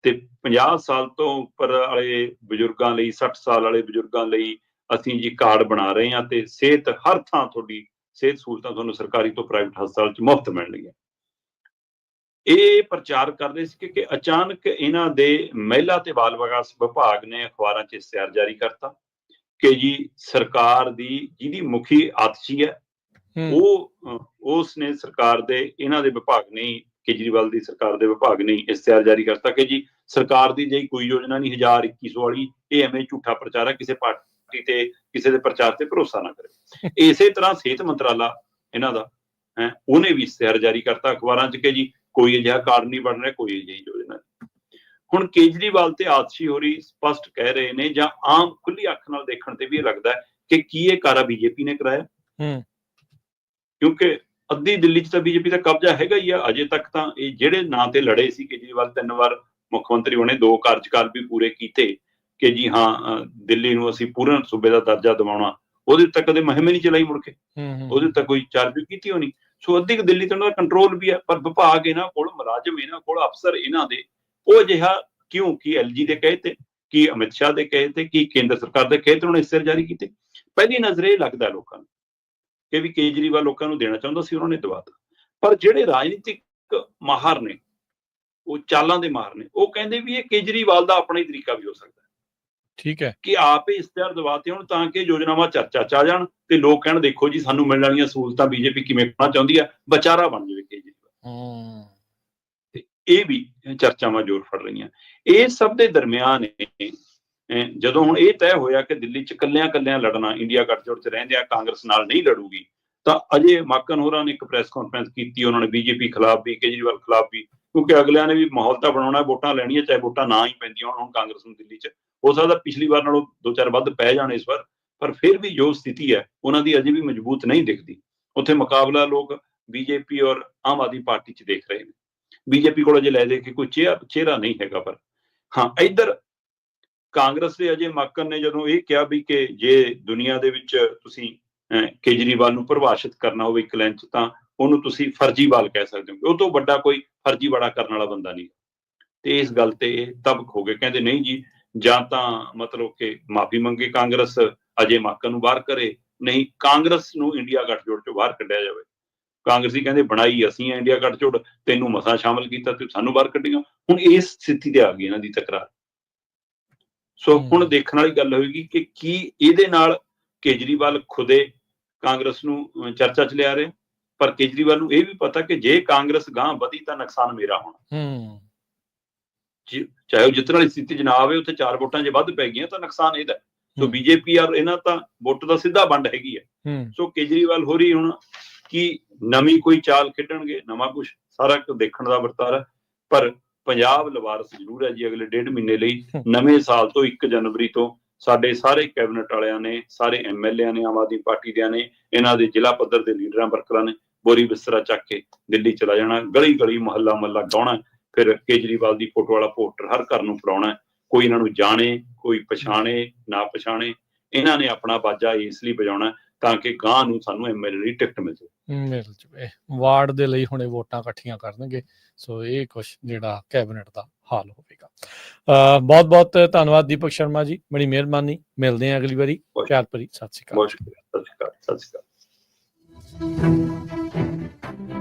ਤੇ 50 ਸਾਲ ਤੋਂ ਉੱਪਰ ਵਾਲੇ ਬਜ਼ੁਰਗਾਂ ਲਈ 60 ਸਾਲ ਵਾਲੇ ਬਜ਼ੁਰਗਾਂ ਲਈ ਅਸੀਂ ਜੀ ਕਾਰਡ ਬਣਾ ਰਹੇ ਹਾਂ ਤੇ ਸਿਹਤ ਹਰ ਥਾਂ ਤੁਹਾਡੀ ਸਿਹਤ ਸਹੂਲਤਾਂ ਤੁਹਾਨੂੰ ਸਰਕਾਰੀ ਤੋਂ ਪ੍ਰਾਈਵੇਟ ਹਸਪਤਾਲ 'ਚ ਮੁਫਤ ਮਿਲਣਗੀਆਂ ਇਹ ਪ੍ਰਚਾਰ ਕਰਦੇ ਸੀ ਕਿ- ਕਿ ਅਚਾਨਕ ਇਹਨਾਂ ਦੇ ਮਹਿਲਾ ਤੇ ਬਾਲ ਵਿਕਾਸ ਵਿਭਾਗ ਨੇ ਅਖਬਾਰਾਂ 'ਚ ਇਸ਼ਤਿਹਾਰ ਜਾਰੀ ਕਰਤਾ। ਕਿ ਜੀ ਸਰਕਾਰ ਦੀ ਜਿਹਦੀ ਮੁਖੀ ਆਤਸ਼ੀ ਹੈ ਉਹ ਉਸ ਨੇ ਸਰਕਾਰ ਦੇ ਇਹਨਾਂ ਦੇ ਵਿਭਾਗ ਨੇ ਕੇਜਰੀਵਾਲ ਦੀ ਸਰਕਾਰ ਦੇ ਵਿਭਾਗ ਨੇ ਇਸ਼ਤਿਹਾਰ ਜਾਰੀ ਕਰਤਾ ਕਿ ਜੀ ਸਰਕਾਰ ਦੀ ਜਿਹੜੀ ਕੋਈ ਯੋਜਨਾ ਨਹੀਂ 1021 ਵਾਲੀ ਇਹ ਐਵੇਂ ਝੂਠਾ ਪ੍ਰਚਾਰ ਹੈ ਕਿਸੇ ਪਾਰਟੀ ਤੇ ਕਿਸੇ ਦੇ ਪ੍ਰਚਾਰ ਤੇ ਭਰੋਸਾ ਨਾ ਕਰੇ *laughs* ਇਸੇ ਤਰ੍ਹਾਂ ਸਿਹਤ ਮੰਤਰਾਲਾ ਇਹਨਾਂ ਦਾ ਹੈ ਉਹਨੇ ਵੀ ਇਸ਼ਤਿਹਾਰ ਜਾਰੀ ਕਰਤਾ ਅਖਬਾਰਾਂ 'ਚ ਕਿ ਜੀ ਕੋਈ ਅਜਿਹਾ ਕਾਰਨ ਨਹੀਂ ਬਣ ਰਿਹਾ ਕੋਈ ਅਜਿਹੀ ਯੋਜਨਾ। ਹੁਣ ਕੇਜਰੀਵਾਲ ਤੇ ਆਤਸ਼ੀ ਹੋਰੀ ਸਪਸ਼ਟ ਕਹਿ ਰਹੇ ਨੇ ਜਾਂ ਆਮ ਖੁੱਲੀ ਅੱਖ ਨਾਲ ਦੇਖਣ ਤੇ ਵੀ ਇਹ ਲੱਗਦਾ ਕਿ ਕੀ ਇਹ ਕਾਰਾ ਬੀਜੇਪੀ ਨੇ ਕਰਾਇਆ? ਹੂੰ। ਕਿਉਂਕਿ ਅੱਧੀ ਦਿੱਲੀ 'ਚ ਤਾਂ ਬੀਜੇਪੀ ਦਾ ਕਬਜ਼ਾ ਹੈਗਾ ਹੀ ਆ ਅਜੇ ਤੱਕ ਤਾਂ ਇਹ ਜਿਹੜੇ ਨਾਂ ਤੇ ਲੜੇ ਸੀ ਕੇਜਰੀਵਾਲ ਤਿੰਨ ਵਾਰ ਮੁੱਖ ਮੰਤਰੀ ਹੋਣੇ ਦੋ ਕਾਰਜਕਾਲ ਵੀ ਪੂਰੇ ਕੀਤੇ ਕਿ ਜੀ ਹਾਂ ਦਿੱਲੀ ਨੂੰ ਅਸੀਂ ਪੂਰਨ ਸੂਬੇ ਦਾ ਦਰਜਾ ਦਿਵਾਉਣਾ। ਉਹਦੇ ਉੱਤੇ ਕਦੇ ਮੁਹਿੰਮ ਨਹੀਂ ਚਲਾਈ ਮੁੜ ਕੇ। ਉਹਦੇ ਉੱਤੇ ਕੋਈ ਚਾਰਜ ਕੀਤੀ ਹੋਣੀ। ਸੋ ਅੱਧੀ ਦਿੱਲੀ ਤੇ ਉਹਨਾਂ ਦਾ ਕੰਟਰੋਲ ਵੀ ਹੈ ਪਰ ਵਿਭਾਗ ਇਹਨਾਂ ਕੋਲ ਮੁਲਾਜ਼ਮ ਇਹਨਾਂ ਕੋਲ ਅਫਸਰ ਇਹਨਾਂ ਦੇ ਉਹ ਜਿਹਾ ਕਿਉਂ ਕੀ ਐਲਜੀ ਦੇ ਕਹੇ ਤੇ ਕੀ ਅਮਿਤ ਸ਼ਾਹ ਦੇ ਕਹੇ ਤੇ ਕੀ ਕੇਂਦਰ ਸਰਕਾਰ ਦੇ ਕਹੇ ਤੇ ਉਹਨੇ ਸਿਰ ਜਾਰੀ ਕੀਤੇ। ਪਹਿਲੀ ਨਜ਼ਰੇ ਇਹ ਲੱਗਦਾ ਲੋਕਾਂ ਨੂੰ ਕਿ ਵੀ ਕੇਜਰੀਵਾਲ ਲੋਕਾਂ ਨੂੰ ਦੇਣਾ ਚਾਹੁੰਦਾ ਸੀ ਉਹਨਾਂ ਨੇ ਦਵਾਤਾ ਪਰ ਜਿਹੜੇ ਰਾਜਨੀਤਿਕ ਮਾਹਰ ਨੇ ਉਹ ਚਾਲਾਂ ਦੇ ਮਾਹਰ ਨੇ ਉਹ ਕਹਿੰਦੇ ਵੀ ਇਹ ਕੇਜਰੀਵਾਲ ਦਾ ਆਪਣਾ ਹੀ ਤਰੀਕਾ ਵੀ ਹੋ ਸਕਦਾ ਠੀਕ ਹੈ। ਕਿ ਆਪ ਹੀ ਇਸ਼ਤਿਹਾਰ ਦਵਾਤੇ ਹੁਣ ਤਾਂ ਕਿ ਯੋਜਨਾਵਾਂ ਚਰਚਾ ਚ ਆ ਜਾਣ ਤੇ ਲੋਕ ਕਹਿਣ ਦੇਖੋ ਜੀ ਸਾਨੂੰ ਮਿਲਣ ਵਾਲੀਆਂ ਸਹੂਲਤਾਂ ਬੀਜੇਪੀ ਕਿਵੇਂ ਕਰਨਾ ਚਾਹੁੰਦੀ ਆ ਵਿਚਾਰਾ ਬਣ ਜਾਵੇ ਕੇਜਰੀਵਾਲ। ਹੂੰ। ਇਹ ਵੀ ਚਰਚਾਵਾਂ ਜ਼ੋਰ ਫੜ ਰਹੀਆਂ। ਇਹ ਸਭ ਦੇ ਦਰਮਿਆਨ ਜਦੋਂ ਹੁਣ ਇਹ ਤੈਅ ਹੋਇਆ ਕਿ ਦਿੱਲੀ ਚ ਕੱਲਿਆਂ ਕੱਲਿਆਂ ਲੜਨਾ, ਇੰਡੀਆ ਗੱਠਜੋੜ ਚ ਰਹਿੰਦੇ ਆ ਕਾਂਗਰਸ ਨਾਲ ਨਹੀਂ ਲੜੂਗੀ, ਤਾਂ ਅਜੇ ਮਾਕਨ ਹੋਰਾਂ ਨੇ ਇੱਕ ਪ੍ਰੈਸ ਕਾਨਫਰੰਸ ਕੀਤੀ, ਉਹਨਾਂ ਨੇ ਬੀਜੇਪੀ ਖਿਲਾਫ ਵੀ, ਕੇਜਰੀਵਾਲ ਖਿਲਾਫ ਵੀ, ਕਿਉਂਕਿ ਅਗਲਿਆਂ ਨੇ ਵੀ ਮਾਹੌਲ ਤਾਂ ਬਣਾਉਣਾ, ਵੋਟਾਂ ਲੈਣੀਆਂ, ਚਾਹੇ ਵੋਟਾਂ ਨਾ ਹੀ ਪੈਂਦੀਆਂ ਹੋਣ, ਹੁਣ ਕਾਂਗਰਸ ਨੂੰ ਦਿੱਲੀ ਚ। ਹੋ ਸਕਦਾ ਪਿਛਲੀ ਵਾਰ ਨਾਲੋਂ ਦੋ ਚਾਰ ਵੱਧ ਪੈ ਜਾਣ ਇਸ ਵਾਰ, ਪਰ ਫਿਰ ਵੀ ਜੋ ਸਥਿਤੀ ਹੈ, ਉਹਨਾਂ ਦੀ ਅਜੇ ਵੀ ਮਜ਼ਬੂਤ ਨਹੀਂ ਦਿਖਦੀ। ਉੱਥੇ ਮੁਕਾਬਲਾ ਲੋਕ ਬੀਜੇਪੀ ਔਰ ਆਮ ਆਦਮੀ ਪਾਰਟੀ ਚ ਦੇਖ ਰਹੇ ਨੇ। ਬੀਜੇਪੀ ਕੋਲ ਜੇ ਲੈ ਦੇ ਕੇ ਕੋਈ ਚਿਹਰਾ ਚਿਹਰਾ ਨਹੀਂ ਹੈਗਾ ਪਰ। ਹਾਂ ਇੱਧਰ ਕਾਂਗਰਸ ਦੇ ਅਜੇ ਮਾਕਨ ਨੇ ਜਦੋਂ ਇਹ ਕਿਹਾ ਵੀ ਕਿ ਜੇ ਦੁਨੀਆ ਦੇ ਵਿੱਚ ਤੁਸੀਂ ਅਹ, ਕੇਜਰੀਵਾਲ ਨੂੰ ਪਰਿਭਾਸ਼ਿਤ ਕਰਨਾ ਹੋਵੇ ਇੱਕ ਲਾਈਨ ਤਾਂ ਉਹਨੂੰ ਤੁਸੀਂ ਫਰਜ਼ੀਵਾਲ ਕਹਿ ਸਕਦੇ ਹੋ। ਉਹ ਤੋਂ ਵੱਡਾ ਕੋਈ ਫਰਜ਼ੀਵਾੜਾ ਕਰਨ ਵਾਲਾ ਬੰਦਾ ਨਹੀਂ। ਤੇ ਇਸ ਗੱਲ ਤੇ ਇਹ ਤਬਕ ਹੋ ਗਏ। ਕਹਿੰਦੇ ਨਹੀਂ ਜੀ ਜਾਂ ਤਾਂ ਮਤਲਬ ਕਿ ਮਾਫੀ ਮੰਗੇ ਕਾਂਗਰਸ ਅਜੇ ਮਾਕਨ ਨੂੰ ਬਾਹਰ ਕਰੇ। ਨਹੀਂ ਕਾਂਗਰਸ ਨੂੰ ਇੰਡੀਆ ਗੱਠਜੋੜ ਚੋਂ ਬਾਹਰ ਕੱਢਿਆ ਜਾਵੇ। ਕਾਂਗਰਸੀ ਕਹਿੰਦੇ ਬਣਾਈ ਅਸੀਂ ਆ ਇੰਡੀਆ ਗੱਠਜੋੜ ਤੈਨੂੰ ਮਸਾ ਸ਼ਾਮਲ ਕੀਤਾ ਤੇ ਸਾਨੂੰ ਬਾਹਰ ਕੱਢੀਆਂ ਹੁਣ ਇਸ ਸਥਿਤੀ ਤੇ ਆ ਗਈ ਇਹਨਾਂ ਦੀ ਤਕਰਾਰ। ਸੋ। ਹੁਣ ਦੇਖਣ ਵਾਲੀ ਗੱਲ ਹੋਏਗੀ ਕਿ ਕੀ ਇਹਦੇ ਨਾਲ ਕੇਜਰੀਵਾਲ ਖੁਦੇ ਕਾਂਗਰਸ ਨੂੰ ਚਰਚਾ ਚ ਲਿਆ ਰਿਹਾ। ਪਰ ਕੇਜਰੀਵਾਲ ਨੂੰ ਇਹ ਵੀ ਪਤਾ ਕਿ ਜੇ ਕਾਂਗਰਸ ਗਾਂ ਵਧੀ ਤਾਂ ਨੁਕਸਾਨ ਮੇਰਾ ਹੋਣਾ। ਹੂੰ। ਚਾਹੇ ਉਹ ਜਿੱਤਣ ਵਾਲੀ ਸਥਿਤੀ ਨਾ ਆਵੇ ਉੱਥੇ ਚਾਰ ਵੋਟਾਂ ਜੇ ਵੱਧ ਪੈ ਗਈਆਂ ਤਾਂ ਨੁਕਸਾਨ ਇਹਦਾ। ਹੈ। ਸੋ। ਬੀਜੇਪੀ ਔਰ ਇਹਨਾਂ ਤਾਂ ਵੋਟ ਦਾ ਸਿੱਧਾ ਵੰਡ ਹੈਗੀ ਹੈ ਹੂੰ। ਸੋ ਕੇਜਰੀਵਾਲ ਹੋਰੀ ਹੁਣ ਕੀ ਨਵੀਂ ਕੋਈ ਚਾਲ ਖੇਡਣਗੇ, ਨਵਾਂ ਕੁਝ ਸਾਰਾ ਕੁਝ ਦੇਖਣ ਦਾ ਵਰਤਾਰਾ। ਪਰ ਪੰਜਾਬ ਲਵਾਰਸ ਜ਼ਰੂਰ ਹੈ ਜੀ, ਅਗਲੇ ਡੇਢ ਮਹੀਨੇ ਲਈ, ਨਵੇਂ ਸਾਲ ਤੋਂ 1 ਜਨਵਰੀ ਤੋਂ ਸਾਡੇ ਸਾਰੇ ਕੈਬਨਿਟ ਵਾਲਿਆਂ ਨੇ, ਸਾਰੇ ਐਮਐਲਏਆਂ ਨੇ, ਆਮ ਆਦਮੀ ਪਾਰਟੀ ਦਿਆਂ ਨੇ, ਇਹਨਾਂ ਦੇ ਜ਼ਿਲ੍ਹਾ ਪੱਧਰ ਦੇ ਲੀਡਰਾਂ ਵਰਕਰਾਂ ਨੇ ਬੋਰੀ ਬਿਸਤਰਾ ਚੱਕ ਕੇ ਦਿੱਲੀ ਚਲਾ ਜਾਣਾ। ਗਲੀ ਗਲੀ ਮੁਹੱਲਾ ਮਹੱਲਾ ਗਾਉਣਾ, ਫਿਰ ਕੇਜਰੀਵਾਲ ਦੀ ਫੋਟੋ ਵਾਲਾ ਪੋਸਟਰ ਹਰ ਘਰ ਨੂੰ ਫੜਾਉਣਾ, ਕੋਈ ਇਹਨਾਂ ਨੂੰ ਜਾਣੇ, ਕੋਈ ਪਛਾਣੇ, ਨਾ ਪਛਾਣੇ, ਇਹਨਾਂ ਨੇ ਆਪਣਾ ਬਾਜਾ ਇਸ ਲਈ ਵਜਾਉਣਾ। ਤਾਂ ਕਿ ਗਾਂ ਨੂੰ ਸਾਨੂੰ ਐਮਐਲਏ ਦੀ ਟਿਕਟ ਮਿਲ ਜਾਵੇ। ਮਿਲ ਜਵੇ। ਵਾਰਡ ਦੇ ਲਈ ਹੁਣੇ ਵੋਟਾਂ ਇਕੱਠੀਆਂ ਕਰਨਗੇ। ਸੋ ਇਹ ਕੁਝ ਜਿਹੜਾ ਕੈਬਨਿਟ ਦਾ ਹਾਲ ਹੋਵੇਗਾ। ਬਹੁਤ ਬਹੁਤ ਧੰਨਵਾਦ ਦੀਪਕ ਸ਼ਰਮਾ ਜੀ। ਬੜੀ ਮਿਹਰਬਾਨੀ। ਮਿਲਦੇ ਹਾਂ ਅਗਲੀ ਵਾਰੀ। ਪਿਆਰ ਭਰੀ। ਸਤਿ ਸ਼੍ਰੀ ਅਕਾਲ। ਬਹੁਤ ਸ਼ੁਕਰੀਆ। ਸਤਿ ਸ਼੍ਰੀ ਅਕਾਲ। ਸਤਿ ਸ਼੍ਰੀ ਅਕਾਲ।